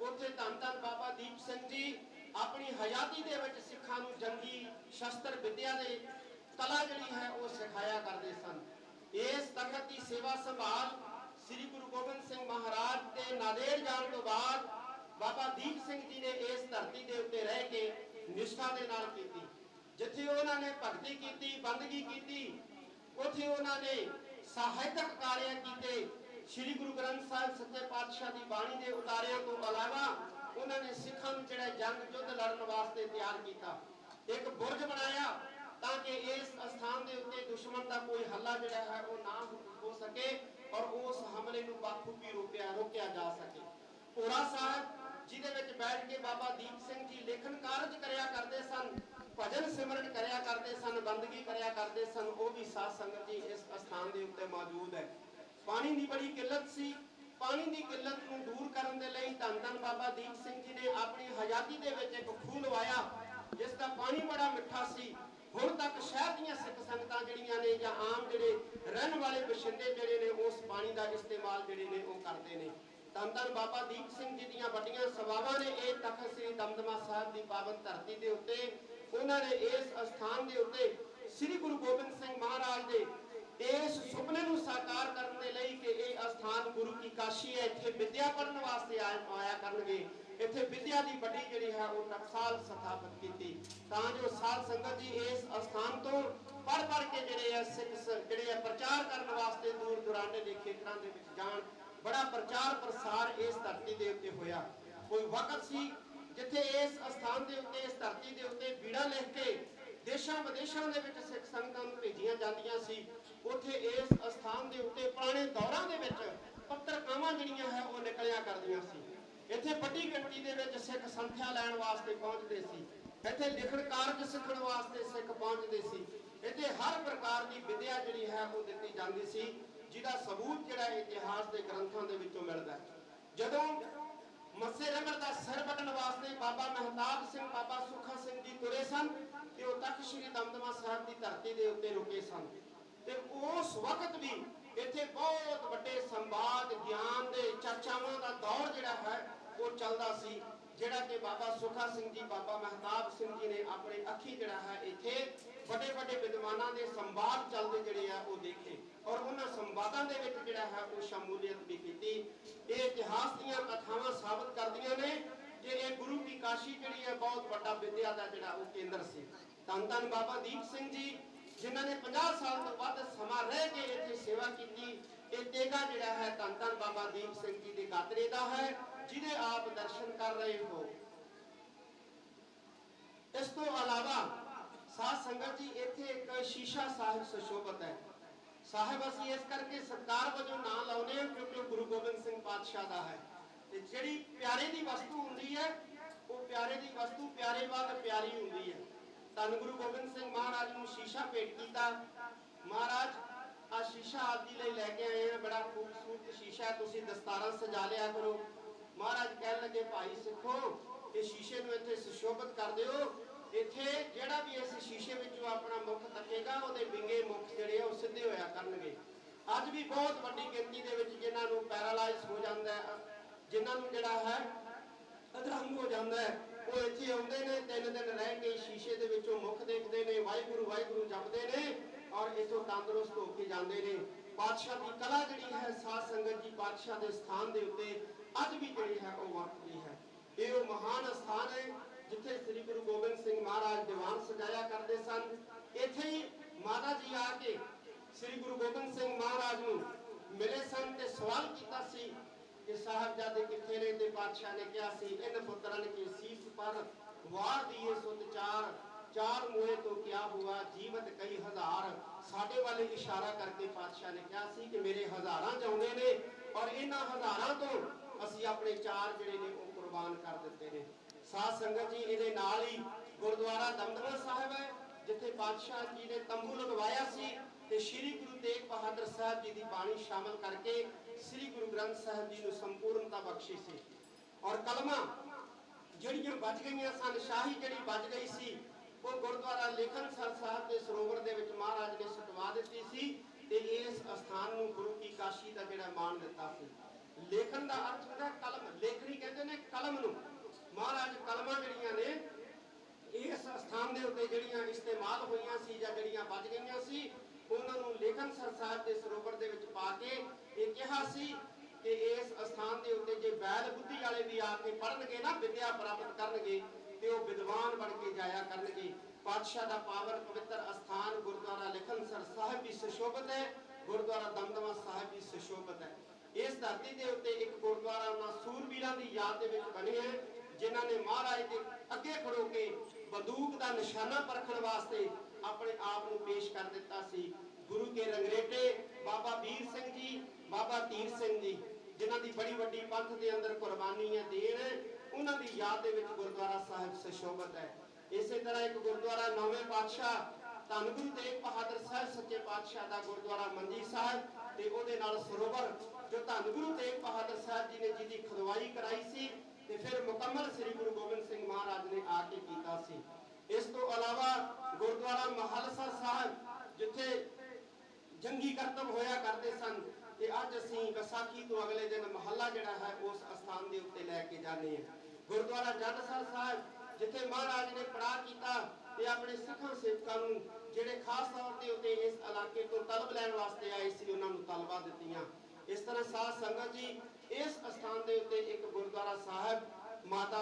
ਉੱਥੇ ਧੰਨ ਧੰਨ ਬਾਬਾ ਦੀਪ ਸਿੰਘ ਜੀ ਆਪਣੀ ਹਯਾਤੀ ਦੇ ਵਿੱਚ ਸਿੱਖਾਂ ਨੂੰ ਜੰਗੀ ਸ਼ਸਤਰ ਵਿਦਿਆ ਦੇ ਕਲਾ ਜਿਹੜੀ ਹੈ ਉਹ ਸਿਖਾਇਆ ਕਰਦੇ ਸਨ। ਇਸ ਤਖਤ ਦੀ ਸੇਵਾ ਸੰਭਾਲ ਸ੍ਰੀ ਗੁਰੂ ਗੋਬਿੰਦ ਸਿੰਘ ਮਹਾਰਾਜ ਦੇ ਨਾਦੇੜ ਜਾਣ ਤੋਂ ਬਾਅਦ ਬਾਬਾ ਦੀਪ ਸਿੰਘ ਜੀ ਨੇ ਇਸ ਧਰਤੀ ਦੇ ਉੱਤੇ ਰਹਿ ਕੇ ਨਿਸ਼ਠਾ ਦੇ ਨਾਲ ਕੀਤੀ। ਜਿੱਥੇ ਉਹਨਾਂ ਨੇ ਭਗਤੀ ਕੀਤੀ, ਬੰਦਗੀ ਕੀਤੀ, ਉੱਥੇ ਉਹਨਾਂ ਨੇ ਸਾਹਿਤਕ ਕਾਰਿਆ ਕੀਤੇ। ਸ੍ਰੀ ਗੁਰੂ ਗ੍ਰੰਥ ਸਾਹਿਬ ਸੱਚੇ ਪਾਤਸ਼ਾਹ ਦੀ ਬਾਣੀ ਦੇ ਉਤਾਰਿਆਂ ਤੋਂ ਇਲਾਵਾ ਉਹਨਾਂ ਨੇ ਸਿੱਖਾਂ ਨੂੰ ਜਿਹੜਾ ਜੰਗ ਯੁੱਧ ਲੜਨ ਵਾਸਤੇ ਤਿਆਰ ਕੀਤਾ। ਇੱਕ ਬੁਰਜ ਬਣਾਇਆ। ਤਾਂ ਕਿ ਇਸ ਅਸਥਾਨ ਦੇ ਉੱਤੇ ਦੁਸ਼ਮਣ ਦਾ ਕੋਈ ਹੱਲਾ ਜਿਹੜਾ ਹੈ ਉਹ ਨਾ ਹੋ ਸਕੇ ਔਰ ਉਸ ਹਮਲੇ ਨੂੰ ਬਾਖੂਬੀ ਰੋਕਿਆ ਰੋਕਿਆ ਜਾ ਸਕੇ। ਭੋਰਾ ਸਾਹਿਬ, ਜਿਹਦੇ ਵਿੱਚ ਬੈਠ ਕੇ ਬਾਬਾ ਦੀਪ ਸਿੰਘ ਜੀ ਲੇਖਨ ਕਾਰਜ ਕਰਿਆ ਕਰਦੇ ਸਨ, ਭਜਨ ਸਿਮਰਨ ਕਰਿਆ ਕਰਦੇ ਸਨ, ਬੰਦਗੀ ਕਰਿਆ ਕਰਦੇ ਸਨ, ਉਹ ਵੀ ਸਾਧ ਸੰਗਤ ਜੀ ਇਸ ਅਸਥਾਨ ਦੇ ਉੱਤੇ ਮੌਜੂਦ ਹੈ। ਪਾਣੀ ਦੀ ਬੜੀ ਕਿੱਲਤ ਸੀ। ਪਾਣੀ ਦੀ ਕਿੱਲਤ ਨੂੰ ਦੂਰ ਕਰਨ ਦੇ ਲਈ ਧੰਨ ਧੰਨ ਬਾਬਾ ਦੀਪ ਸਿੰਘ ਜੀ ਨੇ ਆਪਣੀ ਹਜ਼ਾਦੀ ਦੇ ਵਿੱਚ ਇੱਕ ਖੂਹ ਲਵਾਇਆ, ਜਿਸ ਦਾ ਪਾਣੀ ਬੜਾ ਮਿੱਠਾ ਸੀ। ਹੁਣ ਤੱਕ ਸ਼ਹਿਰ ਦੀਆਂ ਸਿੱਖ ਸੰਗਤਾਂ ਜਿਹੜੀਆਂ ਨੇ ਜਾਂ ਆਮ ਜਿਹੜੇ ਰਹਿਣ ਵਾਲੇ ਬਸ਼ਿੰਦੇ ਜਿਹੜੇ ਨੇ, ਉਸ ਪਾਣੀ ਦਾ ਇਸਤੇਮਾਲ ਜਿਹੜੇ ਨੇ, ਉਹ ਕਰਦੇ ਨੇ। ਧੰਨ ਧੰਨ ਬਾਬਾ ਦੀਪ ਸਿੰਘ ਜੀ ਦੀਆਂ ਵੱਡੀਆਂ ਸੇਵਾਵਾਂ ਨੇ। ਇਹ ਤਖਤ ਸ੍ਰੀ ਦਮਦਮਾ ਸਾਹਿਬ ਦੀ ਪਾਵਨ ਧਰਤੀ ਦੇ ਉੱਤੇ, ਉਹਨਾਂ ਨੇ ਇਸ ਅਸਥਾਨ ਦੇ ਉੱਤੇ ਸ੍ਰੀ ਗੁਰੂ ਗੋਬਿੰਦ ਸਿੰਘ ਮਹਾਰਾਜ ਦੇ ਇਸ ਸੁਪਨੇ ਨੂੰ ਸਾਕਾਰ ਕਰਨ ਦੇ ਲਈ ਕਿ ਇਹ ਅਸਥਾਨ ਗੁਰੂ ਕੀ ਕਾਸ਼ੀ ਹੈ, ਇੱਥੇ ਵਿਦਿਆ ਪੜਨ ਵਾਸਤੇ ਆਇਆ ਕਰਨਗੇ। ਇੱਥੇ ਵਿਦਿਆ ਦੀ ਵੱਡੀ ਜਿਹੜੀ ਹੈ ਉਹ ਟਕਸਾਲ ਸਥਾਪਿਤ ਕੀਤੀ। ਤਾਂ ਜੋ ਸਾਧ ਸੰਗਤ ਜੀ ਇਸ ਅਸਥਾਨ ਤੋਂ ਪੜ ਪੜ ਕੇ ਜਿਹੜੇ ਆ ਸਿੱਖ ਜਿਹੜੇ ਆ ਪ੍ਰਚਾਰ ਕਰਨ ਵਾਸਤੇ ਦੂਰ ਦੁਰਾਡੇ ਦੇ ਖੇਤਰਾਂ ਦੇ ਵਿੱਚ ਜਾਣ, ਬੜਾ ਪ੍ਰਚਾਰ ਪ੍ਰਸਾਰ ਇਸ ਧਰਤੀ ਦੇ ਉੱਤੇ ਹੋਇਆ। ਕੋਈ ਵਕਤ ਸੀ ਜਿੱਥੇ ਇਸ ਅਸਥਾਨ ਦੇ ਉੱਤੇ, ਇਸ ਧਰਤੀ ਦੇ ਉੱਤੇ ਬੀੜਾ ਲਿਖ ਕੇ ਦੇਸ਼ਾਂ ਵਿਦੇਸ਼ਾਂ ਦੇ ਵਿੱਚ ਸਿੱਖ ਸੰਗਤਾਂ ਨੂੰ ਭੇਜੀਆਂ ਜਾਂਦੀਆਂ ਸੀ, ਉੱਥੇ ਇਸ ਅਸਥਾਨ ਦੇ ਉੱਤੇ ਪੁਰਾਣੇ ਦੌਰਾਂ ਦੇ ਵਿੱਚ ਪੱਤਰਕਾਵਾਂ ਜਿਹੜੀਆਂ ਹੈ ਉਹ ਨਿਕਲਿਆ ਕਰਦੀਆਂ ਸੀ। ਇੱਥੇ ਵੱਡੀ ਗਿਣਤੀ ਦੇ ਵਿੱਚ ਸਿੱਖ ਸੰਥਿਆ ਲੈਣ ਵਾਸਤੇ ਪਹੁੰਚਦੇ ਸੀ। ਇੱਥੇ ਲਿਖਣ ਕਾਰਜ ਸਿੱਖਣ ਵਾਸਤੇ ਸਿੱਖ ਪਹੁੰਚਦੇ ਸੀ। ਇੱਥੇ ਹਰ ਪ੍ਰਕਾਰ ਦੀ ਵਿਦਿਆ ਜਿਹੜੀ ਹੈ ਉਹ ਦਿੱਤੀ ਜਾਂਦੀ ਸੀ, ਜਿਹਦਾ ਸਬੂਤ ਜਿਹੜਾ ਇਤਿਹਾਸ ਦੇ ਗ੍ਰੰਥਾਂ ਦੇ ਵਿੱਚੋਂ ਮਿਲਦਾ ਹੈ। ਜਦੋਂ ਮੱਸੇ ਰੰਗੜ ਦਾ ਸਿਰ ਵੱਢਣ ਵਾਸਤੇ ਬਾਬਾ ਮਹਿਤਾਬ ਸਿੰਘ, ਬਾਬਾ ਸੁਖਾ ਸਿੰਘ ਜੀ ਤੁਰੇ ਸਨ, ਤੇ ਉਹ ਤਖਤ ਸ੍ਰੀ ਦਮਦਮਾ ਸਾਹਿਬ ਦੀ ਧਰਤੀ ਦੇ ਉੱਤੇ ਰੁਕੇ ਸਨ। ਤੇ ਉਸ ਵਕਤ ਵੀ ਇੱਥੇ ਬਹੁਤ ਵੱਡੇ ਸੰਵਾਦ, ਗਿਆਨ ਦੇ, ਚਰਚਾਵਾਂ ਦਾ ਦੌਰ ਜਿਹੜਾ ਹੈ ਉਹ ਚੱਲਦਾ ਸੀ, ਜਿਹੜਾ ਕਿ ਬਾਬਾ ਸੁਖਾ ਸਿੰਘ ਜੀ, ਬਾਬਾ ਮਹਿਤਾਬ ਸਿੰਘ ਜੀ ਨੇ ਆਪਣੇ ਅੱਖੀ ਜਿਹੜਾ ਹੈ ਇੱਥੇ ਵੱਡੇ ਵੱਡੇ ਵਿਦਵਾਨਾਂ ਦੇ ਸੰਵਾਦ ਚੱਲਦੇ ਜਿਹੜੇ ਆ ਉਹ ਦੇਖੇ। ਔਰ ਉਹਨਾਂ ਸੰਵਾਦਾਂ ਦੇ ਵਿੱਚ ਜਿਹੜਾ ਹੈ ਉਹ ਸ਼ਮੂਲੀਅਤ ਵੀ ਕੀਤੀ। ਇਹ ਇਤਿਹਾਸ ਦੀਆਂ ਕਥਾਵਾਂ ਸਾਬਤ ਕਰਦੀਆਂ ਨੇ, ਕਿ ਇਹ ਗੁਰੂ ਕੀ ਕਾਸ਼ੀ ਜਿਹੜੀ ਹੈ ਬਹੁਤ ਵੱਡਾ ਵਿਦਿਆ ਦਾ ਜਿਹੜਾ ਉਹ ਕੇਂਦਰ ਸੀ। ਧੰਨ ਧੰਨ ਬਾਬਾ ਦੀਪ ਸਿੰਘ ਜੀ, ਜਿਨ੍ਹਾਂ ਨੇ 50 ਸਾਲ ਤੋਂ ਵੱਧ ਸਮਾਂ ਰਹਿ ਕੇ ਇੱਥੇ ਸੇਵਾ ਕੀਤੀ। ਇਹ ਤੇਗਾ ਜਿਹੜਾ ਹੈ ਧੰਨ ਧੰਨ ਬਾਬਾ ਦੀਪ ਸਿੰਘ ਜੀ ਦੇ ਗਾਤਰੇ ਦਾ ਹੈ। ਜਿਹਦੇ ਆਪ ਦਰਸ਼ਨ ਕਰ ਰਹੇ ਹੋ ਇਸ ਤੋਂ ਇਲਾਵਾ ਸਾਧ ਸੰਗਤ ਜੀ ਇੱਥੇ ਇੱਕ ਸ਼ੀਸ਼ਾ ਸਾਹਿਬ ਸੁਸ਼ੋਭਤ ਹੈ ਸਾਹਿਬ ਅਸੀਂ ਇਸ ਕਰਕੇ ਸਤਕਾਰ ਵਜੋਂ ਨਾਂ ਲਾਉਨੇ ਹਾਂ ਕਿਉਂਕਿ ਉਹ ਗੁਰੂ ਗੋਬਿੰਦ ਸਿੰਘ ਪਾਤਸ਼ਾਹ ਦਾ ਹੈ ਤੇ ਜਿਹੜੀ ਪਿਆਰੇ ਦੀ ਵਸਤੂ ਹੁੰਦੀ ਹੈ ਉਹ ਪਿਆਰੇ ਦੀ ਵਸਤੂ ਪਿਆਰੇ ਵਾਂਗ ਪਿਆਰੀ ਹੁੰਦੀ ਹੈ ਧੰਨ ਗੁਰੂ ਗੋਬਿੰਦ ਸਿੰਘ ਮਹਾਰਾਜ ਨੂੰ ਸ਼ੀਸ਼ਾ ਭੇਟ ਕੀਤਾ ਮਹਾਰਾਜ ਆ ਸ਼ੀਸ਼ਾ ਆਪ ਜੀ ਲਈ ਲੈ ਕੇ ਆਏ ਹਾਂ ਬੜਾ ਖੂਬਸੂਰਤ ਸ਼ੀਸ਼ਾ ਤੁਸੀਂ ਦਸਤਾਰਾਂ ਸਜਾ ਲਿਆ ਕਰੋ ਮਹਾਰਾਜ ਕਹਿਣ ਲੱਗੇ, ਭਾਈ ਸਿੱਖੋ, ਇਹ ਸ਼ੀਸ਼ੇ ਨੂੰ ਇੱਥੇ ਸੁਸ਼ੋਭਿਤ ਕਰ ਦਿਓ। ਇੱਥੇ ਜਿਹੜਾ ਵੀ ਇਸ ਸ਼ੀਸ਼ੇ ਵਿੱਚੋਂ ਆਪਣਾ ਮੁਖ ਤੱਕੇਗਾ, ਉਹਦੇ ਵਿੰਗੇ ਮੁਖ ਜਿਹੜੇ ਆ, ਉਹ ਸਿੱਧੇ ਹੋਇਆ ਕਰਨਗੇ। ਅੱਜ ਵੀ ਬਹੁਤ ਵੱਡੀ ਗਿਣਤੀ ਦੇ ਵਿੱਚ ਜਿਨ੍ਹਾਂ ਨੂੰ ਪੈਰਾਲਾਈਜ਼ ਹੋ ਜਾਂਦਾ ਹੈ, ਜਿਨ੍ਹਾਂ ਨੂੰ ਜਿਹੜਾ ਹੈ, ਅਧਰੰਗ ਹੋ ਜਾਂਦਾ ਹੈ, ਉਹ ਇੱਥੇ ਆਉਂਦੇ ਨੇ, ਤਿੰਨ ਦਿਨ ਰਹਿ ਕੇ ਸ਼ੀਸ਼ੇ ਦੇ ਵਿੱਚੋਂ ਮੁਖ ਦੇਖਦੇ ਨੇ, ਵਾਹਿਗੁਰੂ ਵਾਹਿਗੁਰੂ ਜਪਦੇ ਨੇ ਔਰ ਇਥੋਂ ਤੰਦਰੁਸਤ ਹੋ ਕੇ ਜਾਂਦੇ ਨੇ। ਪਾਤਸ਼ਾਹ ਦੀ ਕਲਾ ਜਿਹੜੀ ਹੈ, ਸਾਧ ਸੰਗਤ ਜੀ ਪਾਤਸ਼ਾਹ ਦੇ ਸਥਾਨ ਦੇ ਉੱਤੇ ਅੱਜ ਵੀ ਜਿਹੜੀ ਹੈ ਉਹ ਵਰਤਦੀ ਹੈ। ਇਹ ਉਹ ਮਹਾਨ ਸਥਾਨ ਹੈ ਜਿੱਥੇ ਸ੍ਰੀ ਗੁਰੂ ਗੋਬਿੰਦ ਸਿੰਘ ਮਹਾਰਾਜ ਦੀਵਾਨ ਸਜਾਇਆ ਕਰਦੇ ਸਨ। ਇੱਥੇ ਹੀ ਮਾਤਾ ਜੀ ਆ ਕੇ ਸ੍ਰੀ ਗੁਰੂ ਗੋਬਿੰਦ ਸਿੰਘ ਮਹਾਰਾਜ ਨੂੰ ਮਿਲੇ ਸਨ ਤੇ ਸਵਾਲ ਕੀਤਾ ਸੀ ਕਿ ਸਾਹਿਬਜ਼ਾਦੇ ਕਿੱਥੇ ਨੇ ਤੇ ਪਾਤਸ਼ਾਹ ਨੇ ਕਿਹਾ ਸੀ ਇਨ ਪੁੱਤਰਨ ਕੀ ਸੀਸ ਪਰ ਵਾਰ ਦੀਏ ਸੁਤ ਚਾਰ ਚਾਰ ਮੋਏ ਤੋਂ ਕਿਆ ਹੁਆ, ਜੀਵਤ ਕਈ ਹਜ਼ਾਰ। ਸਾਡੇ ਵੱਲ ਇਸ਼ਾਰਾ ਕਰਕੇ ਪਾਤਸ਼ਾਹ ਨੇ ਕਿਹਾ ਸੀ ਕਿ ਮੇਰੇ ਹਜ਼ਾਰਾਂ ਚਾਹੁੰਦੇ ਨੇ ਔਰ ਇਹਨਾਂ ਹਜ਼ਾਰਾਂ ਤੋਂ ਅਸੀਂ ਆਪਣੇ ਚਾਰ ਜਿਹੜੇ ਨੇ ਉਹ ਕੁਰਬਾਨ ਕਰ ਦਿੱਤੇ ਨੇ। ਸਾਧ ਸੰਗਤ ਜੀ, ਇਹਦੇ ਨਾਲ ਹੀ ਗੁਰਦੁਆਰਾ ਦਮਦਮਾ ਸਾਹਿਬ ਹੈ, ਜਿੱਥੇ ਪਾਤਸ਼ਾਹ ਜੀ ਨੇ ਤੰਬੂ ਲਗਵਾਇਆ ਸੀ ਤੇ ਸ੍ਰੀ ਗੁਰੂ ਤੇਗ ਬਹਾਦਰ ਸਾਹਿਬ ਜੀ ਦੀ ਬਾਣੀ ਸ਼ਾਮਲ ਕਰਕੇ ਸ੍ਰੀ ਗੁਰੂ ਗ੍ਰੰਥ ਸਾਹਿਬ ਜੀ ਨੂੰ ਸੰਪੂਰਨਤਾ ਬਖਸ਼ੀ ਸੀ। ਔਰ ਕਲਮਾਂ ਜਿਹੜੀਆਂ ਬਚ ਗਈਆਂ ਸਨ, ਸ਼ਾਹੀ ਜਿਹੜੀ ਬਚ ਗਈ ਸੀ, ਉਹ ਗੁਰਦੁਆਰਾ ਲੇਖਨ ਸਰ ਸਾਹਿਬ ਦੇ ਸਰੋਵਰ ਦੇ ਵਿੱਚ ਮਹਾਰਾਜ ਨੇ ਸਟਵਾ ਦਿੱਤੀ ਸੀ ਤੇ ਇਸ ਸਥਾਨ ਨੂੰ ਗੁਰੂ ਕੀ ਕਾਸ਼ੀ ਦਾ ਜਿਹੜਾ ਮਾਣ ਦਿੱਤਾ ਸੀ। ਲੇਖਨ ਦਾ ਅਰਥ ਹੁੰਦਾ ਕਲਮ। ਲੇਖਣੀ ਕਹਿੰਦੇ ਨੇ ਕਲਮ ਨੂੰ। ਮਹਾਰਾਜ ਕਲਮਾਂ ਜਿਹੜੀਆਂ ਨੇ, ਇਸ ਸਥਾਨ ਦੇ ਉੱਤੇ ਜਿਹੜੀਆਂ ਇਸਤੇਮਾਲ ਹੋਈਆਂ ਸੀ ਜਾਂ ਜਿਹੜੀਆਂ ਬਚ ਗਈਆਂ ਸੀ, ਉਹਨਾਂ ਨੂੰ ਲੇਖਨ ਸਰ ਦੇ ਸਰੋਵਰ ਦੇ ਵਿੱਚ ਪਾ ਕੇ ਇਹ ਕਿਹਾ ਸੀ ਕਿ ਇਸ ਸਥਾਨ ਦੇ ਉੱਤੇ ਜੇ ਬੈਲ ਬੁੱਧੀ ਵਾਲੇ ਵੀ ਆ ਕੇ ਪੜਨਗੇ ਨਾ, ਵਿਦਿਆ ਪ੍ਰਾਪਤ ਕਰਨਗੇ, ਤੇ ਉਹ ਵਿਦਵਾਨ ਬਣ ਕੇ ਜਾਇਆ ਕਰਨਗੇ। ਪਾਤਸ਼ਾਹ ਦਾ ਪਾਵਨ ਪਵਿੱਤਰ ਅਸਥਾਨ ਗੁਰਦੁਆਰਾ ਲੇਖਨ ਸਰ ਸਾਹਿਬ ਵੀ ਸੁਸ਼ੋਭਿਤ ਹੈ। ਗੁਰਦੁਆਰਾ ਦਮਦਮਾ ਸਾਹਿਬ ਵੀ ਸੁਸ਼ੋਭਿਤ ਹੈ। ਇਸ ਧਰਤੀ ਦੇ ਉੱਤੇ ਇੱਕ ਗੁਰਦੁਆਰਾ ਉਹਨਾਂ ਸੂਰਬੀਰਾਂ ਦੀ ਯਾਦ ਦੇ ਵਿੱਚ ਬਣਿਆ ਹੈ ਜਿਨ੍ਹਾਂ ਨੇ ਮਹਾਰਾਜ ਦੇ ਅੱਗੇ ਖੜੋ ਕੇ ਬੰਦੂਕ ਦਾ ਨਿਸ਼ਾਨਾ ਪਰਖਣ ਵਾਸਤੇ ਆਪਣੇ ਆਪ ਨੂੰ ਪੇਸ਼ ਕਰ ਦਿੱਤਾ ਸੀ। ਗੁਰੂ ਕੇ ਰੰਗਰੇਟੇ ਬਾਬਾ ਵੀਰ ਸਿੰਘ ਜੀ ਬਾਬਾ ਤੀਰ ਸਿੰਘ ਜੀ ਜਿਨ੍ਹਾਂ ਦੀ ਬੜੀ ਵੱਡੀ ਪੰਥ ਦੇ ਅੰਦਰ ਕੁਰਬਾਨੀ ਹੈ ਦੇਣ ਹੈ, ਉਹਨਾਂ ਦੀ ਯਾਦ ਦੇ ਵਿੱਚ ਗੁਰਦੁਆਰਾ ਸਾਹਿਬ ਸੁਸ਼ੋਭਿਤ ਹੈ। ਇਸੇ ਤਰ੍ਹਾਂ ਇੱਕ ਗੁਰਦੁਆਰਾ ਨੌਵੇਂ ਪਾਤਸ਼ਾਹ ਧੰਨ ਗੁਰੂ ਤੇਗ ਬਹਾਦਰ ਸਾਹਿਬ ਸੱਚੇ ਪਾਤਸ਼ਾਹ ਦਾ ਗੁਰਦੁਆਰਾ ਮੰਜੀ ਸਾਹਿਬ ਤੇ ਉਹਦੇ ਨਾਲ ਸਰੋਵਰ ਜੋ ਧੰਨ ਗੁਰੂ ਤੇਗ ਬਹਾਦਰ ਸਾਹਿਬ ਜੀ ਨੇ ਜਿਹਦੀ ਖੁਦਵਾਈ ਕਰਾਈ ਸੀ ਤੇ ਫਿਰ ਮੁਕੰਮਲ ਸ੍ਰੀ ਗੁਰੂ ਗੋਬਿੰਦ ਸਿੰਘ ਮਹਾਰਾਜ ਨੇ ਆ ਕੇ ਕੀਤਾ ਸੀ। ਇਸ ਤੋਂ ਇਲਾਵਾ ਗੁਰਦੁਆਰਾ ਮਹਲਸਾ ਸਾਹਿਬ, ਜਿੱਥੇ ਜੰਗੀ ਕਰਤਬ ਹੋਇਆ ਕਰਦੇ ਸਨ, ਤੇ ਅੱਜ ਅਸੀਂ ਵਿਸਾਖੀ ਤੋਂ ਅਗਲੇ ਦਿਨ ਮਹੱਲਾ ਜਿਹੜਾ ਹੈ, ਉਸ ਸਥਾਨ ਦੇ ਉੱਤੇ ਲੈ ਕੇ ਜਾਂਦੇ ਹਾਂ। ਗੁਰਦੁਆਰਾ ਜੰਡਸਰ ਸਾਹਿਬ, ਜਿੱਥੇ ਮਹਾਰਾਜ ਨੇ ਪੜਾਅ ਕੀਤਾ ਤੇ ਆਪਣੇ ਸਿੱਖਾਂ ਸੇਵਕਾਂ ਨੂੰ, ਜਿਹੜੇ ਖਾਸ ਤੌਰ ਤੇ ਉੱਤੇ ਇਸ ਇਲਾਕੇ ਤੋਂ ਤਲਬ ਲੈਣ ਵਾਸਤੇ ਆਏ ਸੀ, ਉਹਨਾਂ ਨੂੰ ਤਲਬਾ ਦਿੱਤੀਆਂ। ਇਸ ਤਰ੍ਹਾਂ ਸਾਧ ਸੰਗਤ ਜੀ, ਇਸ ਅਸਥਾਨ ਦੇ ਉੱਤੇ ਇੱਕ ਗੁਰਦੁਆਰਾ ਸਾਹਿਬ ਮਾਤਾ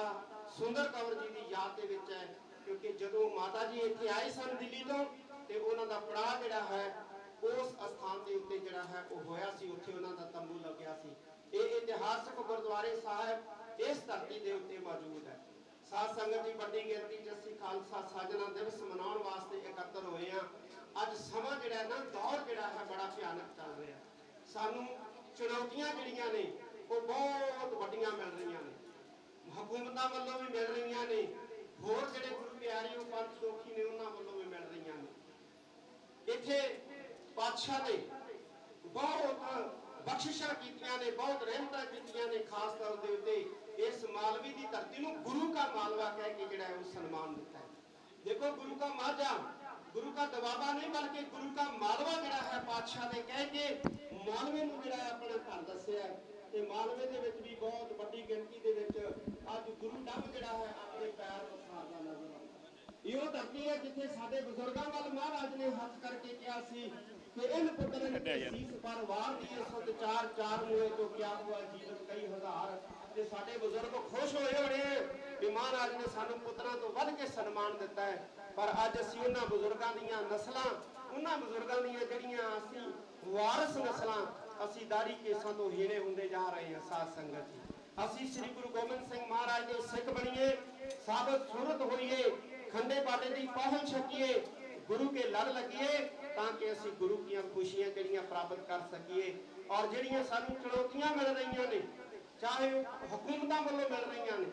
ਸੁੰਦਰ ਕੌਰ ਜੀ ਦੀ ਯਾਦ ਦੇ ਵਿੱਚ ਹੈ, ਕਿਉਂਕਿ ਜਦੋਂ ਮਾਤਾ ਜੀ ਇੱਥੇ ਆਏ ਸਨ ਦਿੱਲੀ ਤੋਂ, ਤੇ ਉਹਨਾਂ ਦਾ ਪੜਾਅ ਜਿਹੜਾ ਹੈ, ਉਸ ਸਥਾਨ ਦੇ ਉੱਤੇ ਜਿਹੜਾ ਹੈ, ਉਹ ਹੋਇਆ ਸੀ, ਉੱਥੇ ਉਹਨਾਂ ਦਾ ਤੰਬੂ ਲੱਗਿਆ ਸੀ। ਇਹ ਇਤਿਹਾਸਕ ਗੁਰਦੁਆਰੇ ਸਾਹਿਬ ਇਸ ਧਰਤੀ ਦੇ ਉੱਤੇ ਮੌਜੂਦ ਹੈ। ਸਾਧ ਸੰਗਤ ਦੀ ਵੱਡੀ ਗਿਣਤੀ ਚ ਅਸੀਂ ਖਾਲਸਾ ਸਾਜਣਾ ਦਿਵਸ ਮਨਾਉਣ ਵਾਸਤੇ ਇਕੱਤਰ ਹੋਏ ਆ ਅੱਜ ਸਮਾਂ ਜਿਹੜਾ ਹੈ ਨਾ, ਦੌਰ ਜਿਹੜਾ ਹੈ, ਬੜਾ ਭਿਆਨਕ ਚੱਲ ਰਿਹਾ ਸਾਨੂੰ ਚੁਣੌਤੀਆਂ ਜਿਹੜੀਆਂ ਨੇ, ਉਹ ਬਹੁਤ ਵੱਡੀਆਂ ਮਿਲ ਰਹੀਆਂ ਨੇ। ਹਕੂਮਤਾਂ ਵੱਲੋਂ ਵੀ ਮਿਲ ਰਹੀਆਂ ਨੇ, ਹੋਰ ਜਿਹੜੇ ਗੁਰੂ ਪਿਆਰੇ ਉਹ ਪੰਜ ਦੋਖੀ ਨੇ, ਉਹਨਾਂ ਵੱਲੋਂ ਵੀ ਮਿਲ ਰਹੀਆਂ ਨੇ। ਇੱਥੇ ਪਾਤਸ਼ਾਹ ਨੇ ਬਹੁਤ ਬਖਸ਼ਿਸ਼ਾਂ ਕੀਤੀਆਂ ਨੇ, ਬਹੁਤ ਰਹਿਮਤਾਂ ਕੀਤੀਆਂ ਨੇ, ਖਾਸ ਤੌਰ ਦੇ ਉੱਤੇ ਇਸ ਮਾਲਵੀ ਦੀ ਧਰਤੀ ਨੂੰ ਗੁਰੂ ਕਾ ਮਾਲਵਾ ਕਹਿ ਕੇ ਜਿਹੜਾ ਹੈ ਉਹ ਸਨਮਾਨ ਦਿੱਤਾ ਹੈ। ਦੇਖੋ, ਗੁਰੂ ਕਾ ਮਾਝਾ, ਗੁਰੂ ਕਾ ਦਵਾਬਾ ਨਹੀਂ, ਬਲਕਿ ਗੁਰੂ ਕਾ ਮਾਲਵਾ ਜਿਹੜਾ ਹੈ ਪਾਤਸ਼ਾਹ ਨੇ ਕਹਿ ਕੇ ਮਾਲਵੇ ਨੂੰ ਜਿਹੜਾ ਆਪਣਾ ਘਰ ਦੱਸਿਆ ਤੇ ਮਾਲਵੇ ਦੇ ਵਿੱਚ ਵੀ ਬਹੁਤ ਵੱਡੀ ਗਿਣਤੀ ਦੇ ਵਿੱਚ ਅੱਜ ਗੁਰੂ ਡੱਬ ਜਿਹੜਾ ਹੈ ਆਪਣੇ ਪੈਰ ਪਸਾਰਦਾ ਨਜ਼ਰ ਆਉਂਦਾ ਇਹੋ ਧਰਤੀ ਹੈ ਜਿੱਥੇ ਸਾਡੇ ਬਜ਼ੁਰਗਾਂ ਵੱਲ ਮਹਾਰਾਜ ਨੇ ਹੱਥ ਕਰਕੇ ਕਿਹਾ ਸੀ ਕਿ ਇਹ ਪੁੱਤਰਨ ਦੀ ਸੀਸ ਪਰ ਵਾਰ ਦੀ ਸੁਧ ਚਾਰ ਚਾਰ ਮੂਏ ਤੋਂ ਕਿਆ ਹੁਆ ਜੀਵਨ ਕਈ ਹਜ਼ਾਰ ਤੇ ਸਾਡੇ ਬਜ਼ੁਰਗ ਖੁਸ਼ ਹੋਏ ਹੋਣੇ ਕਿ ਮਹਾਰਾਜ ਨੇ ਸਾਨੂੰ ਪੁੱਤਰਾਂ ਤੋਂ ਵੱਧ ਕੇ ਸਨਮਾਨ ਦਿੱਤਾ ਹੈ। ਪਰ ਅੱਜ ਅਸੀਂ ਉਹਨਾਂ ਬਜ਼ੁਰਗਾਂ ਦੀਆਂ ਨਸਲਾਂ ਉਹਨਾਂ ਬਜ਼ੁਰਗਾਂ ਦੀਆਂ ਜਿਹੜੀਆਂ ਅਸੀਂ ਵਾਰਸ ਨਸਲਾਂ ਅਸੀਂ ਦਾੜੀ ਕੇਸਾਂ ਤੋਂ ਹੀਣੇ ਹੁੰਦੇ ਜਾ ਰਹੇ ਹਾਂ ਸਾਧ ਸੰਗਤ ਜੀ। ਅਸੀਂ ਸ੍ਰੀ ਗੁਰੂ ਗੋਬਿੰਦ ਸਿੰਘ ਮਹਾਰਾਜ ਦੇ ਸਿੱਖ ਬਣੀਏ, ਸਾਬਤ ਸੂਰਤ ਹੋਈਏ, ਖੰਡੇ ਬਾਟੇ ਦੀ ਪਹੁੰਚ ਛਕੀਏ, ਗੁਰੂ ਕੇ ਲੜ ਲੱਗੀਏ, ਤਾਂ ਕਿ ਅਸੀਂ ਗੁਰੂ ਦੀਆਂ ਖੁਸ਼ੀਆਂ ਜਿਹੜੀਆਂ ਪ੍ਰਾਪਤ ਕਰ ਸਕੀਏ ਔਰ ਜਿਹੜੀਆਂ ਸਾਨੂੰ ਚੁਣੌਤੀਆਂ ਮਿਲ ਰਹੀਆਂ ਨੇ, ਚਾਹੇ ਹਕੂਮਤਾਂ ਵੱਲੋਂ ਮਿਲ ਰਹੀਆਂ ਨੇ,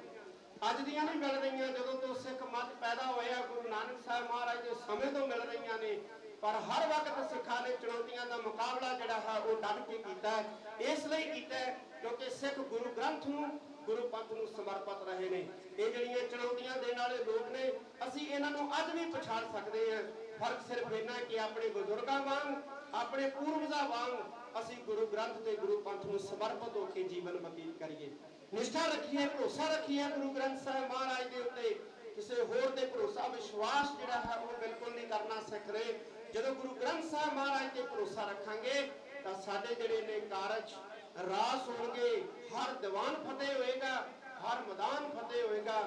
ਅੱਜ ਦੀਆਂ ਨਹੀਂ ਮਿਲ ਰਹੀਆਂ, ਜਦੋਂ ਤੋਂ ਸਿੱਖ ਮੱਤ ਪੈਦਾ ਹੋਇਆ, ਗੁਰੂ ਨਾਨਕ ਸਾਹਿਬ ਮਹਾਰਾਜ ਦੇ ਸਮੇਂ ਤੋਂ ਮਿਲ ਰਹੀਆਂ ਨੇ ਪਰ ਹਰ ਵਕਤ ਸਿੱਖਾਂ ਨੇ ਚੁਣੌਤੀਆਂ ਦਾ ਮੁਕਾਬਲਾ ਜਿਹੜਾ ਹੈ ਉਹ ਡਟ ਕੇ ਕੀਤਾ ਹੈ। ਇਸ ਲਈ ਕੀਤਾ ਕਿਉਂਕਿ ਸਿੱਖ ਗੁਰੂ ਗ੍ਰੰਥ ਨੂੰ, ਗੁਰੂ ਪੰਥ ਨੂੰ ਸਮਰਪਿਤ ਰਹੇ ਨੇ। ਇਹ ਜਿਹੜੀਆਂ ਚੁਣੌਤੀਆਂ ਦੇਣ ਵਾਲੇ ਲੋਕ ਨੇ, ਅਸੀਂ ਇਹਨਾਂ ਨੂੰ ਅੱਜ ਵੀ ਪਛਾਣ ਸਕਦੇ ਹਾਂ। ਫ਼ਰਕ ਸਿਰਫ ਇੰਨਾ ਕਿ ਆਪਣੇ ਬਜ਼ੁਰਗਾਂ ਵਾਂਗ, ਆਪਣੇ ਪੂਰਵਜਾਂ ਵਾਂਗ ਅਸੀਂ ਗੁਰੂ ਗ੍ਰੰਥ ਤੇ ਗੁਰੂ ਪੰਥ ਨੂੰ ਸਮਰਪਿਤ ਹੋ ਕੇ ਜੀਵਨ ਬਤੀਤ ਕਰੀਏ। ਨਿਸ਼ਠਾ ਰੱਖੀਏ, ਭਰੋਸਾ ਰੱਖੀਏ ਗੁਰੂ ਗ੍ਰੰਥ ਸਾਹਿਬ ਮਹਾਰਾਜ ਦੇ ਉੱਤੇ। ਕਿਸੇ ਹੋਰ ਤੇ ਭਰੋਸਾ, ਵਿਸ਼ਵਾਸ ਜਿਹੜਾ ਹੈ ਉਹ ਬਿਲਕੁਲ ਨਹੀਂ ਕਰਨਾ ਸਿੱਖ ਰਹੇ। ਜਦੋਂ ਗੁਰੂ ਗ੍ਰੰਥ ਸਾਹਿਬ ਮਹਾਰਾਜ ਤੇ ਭਰੋਸਾ ਰੱਖਾਂਗੇ ਤਾਂ ਸਾਡੇ ਜਿਹੜੇ ਨੇ ਕਾਰਜ ਰਾਸ ਹੋਣਗੇ, ਹਰ ਦੀਵਾਨ ਫਤਿਹ ਹੋਏਗਾ, ਹਰ ਮੈਦਾਨ ਫਤਿਹ ਹੋਏਗਾ,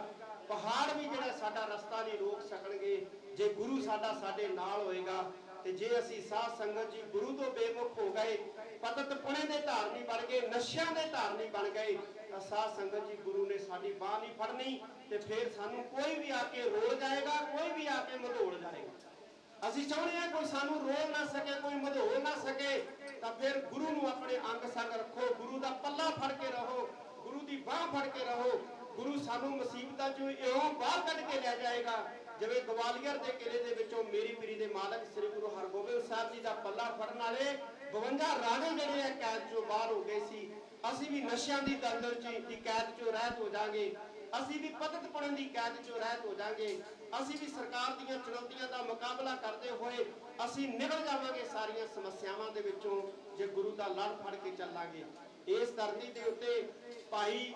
ਪਹਾੜ ਵੀ ਜਿਹੜਾ ਸਾਡਾ ਰਸਤਾ ਨਹੀਂ ਰੋਕ ਸਕਣਗੇ, ਜੇ ਗੁਰੂ ਸਾਡਾ ਸਾਡੇ ਨਾਲ ਹੋਏਗਾ, ਤੇ ਜੇ ਅਸੀਂ ਸਾਧ ਸੰਗਤ ਜੀ ਗੁਰੂ ਤੋਂ ਬੇਮੁਖ ਹੋ ਗਏ, ਪਤਤ ਪੁਣੇ ਦੇ ਧਾਰਨੀ ਬਣ ਗਏ, ਨਸ਼ਿਆਂ ਦੇ ਧਾਰਨੀ ਬਣ ਗਏ, ਤਾਂ ਸਾਧ ਸੰਗਤ ਜੀ ਗੁਰੂ ਨੇ ਸਾਡੀ ਬਾਹ ਨਹੀਂ ਫੜਨੀ, ਤੇ ਫਿਰ ਸਾਨੂੰ ਕੋਈ ਵੀ ਆ ਕੇ ਰੋਲ ਜਾਏਗਾ, ਕੋਈ ਵੀ ਆ ਕੇ ਮਧੋੜ ਜਾਏਗਾ। ਅਸੀਂ ਚਾਹੁੰਦੇ ਹਾਂ ਕੋਈ ਸਾਨੂੰ ਰੋਲ ਨਾ ਸਕੇ, ਕੋਈ ਮਧੋੜ ਨਾ ਸਕੇ, ਤਾਂ ਫਿਰ ਗੁਰੂ ਨੂੰ ਆਪਣੇ ਅੰਗ ਸੰਗ ਰੱਖੋ, ਗੁਰੂ ਦਾ ਪੱਲਾ ਫੜ ਕੇ ਰਹੋ, ਗੁਰੂ ਦੀ ਬਾਹ ਫੜ ਕੇ ਰਹੋ। ਗੁਰੂ ਸਾਨੂੰ ਮੁਸੀਬਤਾਂ ਚੋਂ ਇਉਂ ਬਾਹਰ ਕੱਢ ਕੇ ਲੈ ਜਾਏਗਾ, ਜਿਵੇਂ ਗਵਾਲੀਅਰ ਦੇ ਕਿਲੇ ਦੇ ਵਿੱਚੋਂ ਮੇਰੀ ਪੀਰੀ ਦੇ ਮਾਲਕ ਸ੍ਰੀ ਗੁਰੂ ਹਰਗੋਬਿੰਦ ਸਾਹਿਬ ਜੀ ਦਾ ਪੱਲਾ ਫੜਨ ਵਾਲੇ 52 ਰਾਣੇ ਜਿਹੜੇ ਆ, ਕੈਦ ਚੋਂ ਬਾਹਰ ਹੋ ਗਏ ਸੀ। ਅਸੀਂ ਵੀ ਨਸ਼ਿਆਂ ਦੀ ਦਲਦਲ ਚ, ਦੀ ਕੈਦ ਚੋਂ ਰਹਿਤ ਹੋ ਜਾਾਂਗੇ ਅਸੀਂ ਵੀ ਪਤਤ ਪੜਨ ਦੀ ਕੈਦ ਚੋਂ ਰਹਿਤ ਹੋ ਜਾਾਂਗੇ ਅਸੀਂ ਵੀ ਸਰਕਾਰ ਦੀਆਂ ਚੁਣੌਤੀਆਂ ਦਾ ਮੁਕਾਬਲਾ ਕਰਦੇ ਹੋਏ ਅਸੀਂ ਨਿਕਲ ਜਾਵਾਂਗੇ ਸਾਰੀਆਂ ਸਮੱਸਿਆਵਾਂ ਦੇ ਵਿੱਚੋਂ, ਜੇ ਗੁਰੂ ਦਾ ਲੜ ਫੜ ਕੇ ਚੱਲਾਂਗੇ। ਇਸ ਧਰਤੀ ਦੇ ਉੱਤੇ ਭਾਈ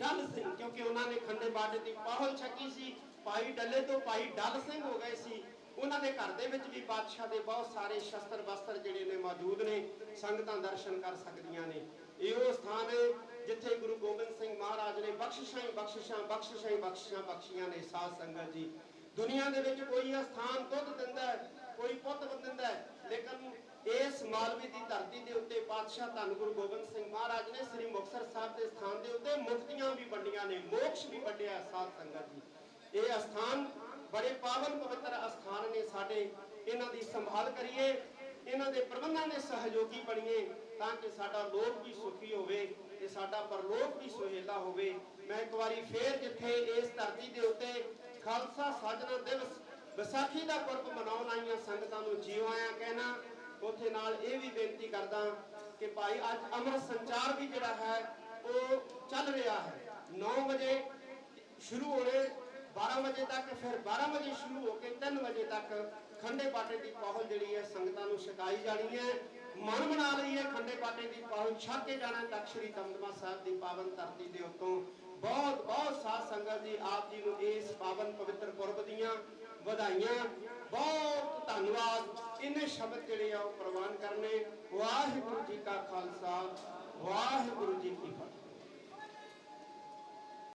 ਡੱਲ ਸਿੰਘ, ਕਿਉਂਕਿ ਉਹਨਾਂ ਨੇ ਖੰਡੇ ਬਾਟੇ ਦੀ ਪਾਹਲ ਛਕੀ ਸੀ, ਭਾਈ ਡੱਲੇ ਤੋਂ ਭਾਈ ਡੱਲ ਸਿੰਘ ਹੋ ਗਏ ਸੀ। ਉਹਨਾਂ ਦੇ ਘਰ ਦੇ ਵਿੱਚ ਵੀ ਬਾਦਸ਼ਾਹ ਦੇ ਬਹੁਤ ਸਾਰੇ ਸ਼ਸਤਰ ਵਸਤਰ ਜਿਹੜੇ ਨੇ ਮੌਜੂਦ ਨੇ, ਸੰਗਤਾਂ ਦਰਸ਼ਨ ਕਰ ਸਕਦੀਆਂ ਨੇ। ਇਹ ਉਹ ਸਥਾਨ ਹੈ ਜਿੱਥੇ ਗੁਰੂ ਗੋਬਿੰਦ ਸਿੰਘ ਮਹਾਰਾਜ ਨੇ ਬਖਸ਼ਿਸ਼ਾਂ ਹੀ ਬਖਸ਼ਿਸ਼ਾਂ ਬਖਸ਼ਿਸ਼ਾਂ ਹੀ ਬਖਸ਼ਿਸ਼ਾਂ ਬਖਸ਼ੀਆਂ ਨੇ ਸਾਧ ਸੰਗਤ ਜੀ। ਦੁਨੀਆ ਦੇ ਵਿੱਚ ਕੋਈ ਸਥਾਨ ਦੁੱਧ ਦਿੰਦਾ ਕੋਈ ਪੁੱਤ ਦਿੰਦਾ ਲੇਕਿਨ ਇਸ ਮਾਲਵੇ ਦੀ ਧਰਤੀ ਦੇ ਉੱਤੇ ਪਾਤਸ਼ਾਹ ਧੰਨ ਗੁਰੂ ਗੋਬਿੰਦ ਸਿੰਘ ਮਹਾਰਾਜ ਨੇ ਸ੍ਰੀ ਮੁਕਤਸਰ ਸਾਹਿਬ ਦੇ ਸਥਾਨ ਦੇ ਉੱਤੇ ਮੁਕਤੀਆਂ ਵੀ ਵੰਡੀਆਂ ਨੇ, ਮੋਕਸ਼ ਵੀ ਵੰਡਿਆ ਸਾਧ ਸੰਗਤ ਜੀ। ਇਹ ਅਸਥਾਨ ਬੜੇ ਪਾਵਨ ਪਵਿੱਤਰ ਅਸਥਾਨ ਨੇ ਸਾਡੇ। ਇਹਨਾਂ ਦੀ ਸੰਭਾਲ ਕਰੀਏ, ਇਹਨਾਂ ਦੇ ਪ੍ਰਬੰਧਾਂ ਦੇ ਸਹਿਯੋਗੀ ਬਣੀਏ ਤਾਂ ਕਿ ਸਾਡਾ ਲੋਕ ਵੀ ਸੁਖੀ ਹੋਵੇ। ਤੇ ਸਾਡਾ ਪਰਲੋਕ ਵੀ ਸੁਹੇਲਾ ਹੋਵੇ। ਮੈਂ ਇੱਕ ਵਾਰੀ ਫੇਰ ਜਿੱਥੇ ਇਸ ਧਰਤੀ ਦੇ ਉੱਤੇ ਖਾਲਸਾ ਸਾਜਨਾ ਦਿਵਸ ਵਿਸਾਖੀ ਦਾ ਪੁਰਬ ਮਨਾਉਣ ਆਈਆਂ ਸੰਗਤਾਂ ਨੂੰ ਜੀਉ ਆਇਆਂ ਕਹਿਣਾ, ਉਥੇ ਨਾਲ ਇਹ ਵੀ ਬੇਨਤੀ ਕਰਦਾ ਕਿ ਭਾਈ ਅੱਜ ਅਮਰ ਸੰਚਾਰ ਵੀ ਜਿਹੜਾ ਹੈ, ਉਹ ਚੱਲ ਰਿਹਾ ਹੈ। 9 ਵਜੇ ਸ਼ੁਰੂ ਹੋਣੇ 12 ਵਜੇ ਤੱਕ, ਫਿਰ 12 ਵਜੇ ਸ਼ੁਰੂ ਹੋ ਕੇ 3 ਵਜੇ ਤੱਕ ਖੰਡੇ ਬਾਟੇ ਦੀ ਪਹੁੰਚ ਜਿਹੜੀ ਹੈ ਸੰਗਤਾਂ ਨੂੰ ਛਕਾਈ ਜਾਣੀ ਹੈ। ਮਨ ਬਣਾ ਲਈ ਹੈ ਖੰਡੇ ਪਾਟੇ ਦੀ ਪਹੁਲ ਛਕ ਕੇ ਜਾਣਾ ਤੱਕ ਸ਼੍ਰੀ ਦਮਦਮਾ ਸਾਹਿਬ ਦੀ ਪਾਵਨ ਧਰਤੀ ਦੇ ਉੱਤੋਂ। ਬਹੁਤ ਬਹੁਤ ਸਾਧ ਸੰਗਤ ਜੀ ਆਪ ਜੀ ਨੂੰ ਇਸ ਪਾਵਨ ਪਵਿੱਤਰ ਪੁਰਬ ਦੀਆਂ ਵਧਾਈਆਂ। ਬਹੁਤ ਧੰਨਵਾਦ। ਇਹਨੇ ਸ਼ਬਦ ਜਿਹੜੇ ਆ ਉਹ ਪ੍ਰਵਾਨ ਕਰਨੇ। ਵਾਹਿਗੁਰੂ ਜੀ ਕਾ ਖਾਲਸਾ, ਵਾਹਿਗੁਰੂ ਜੀ ਕੀ ਫਤਿਹ।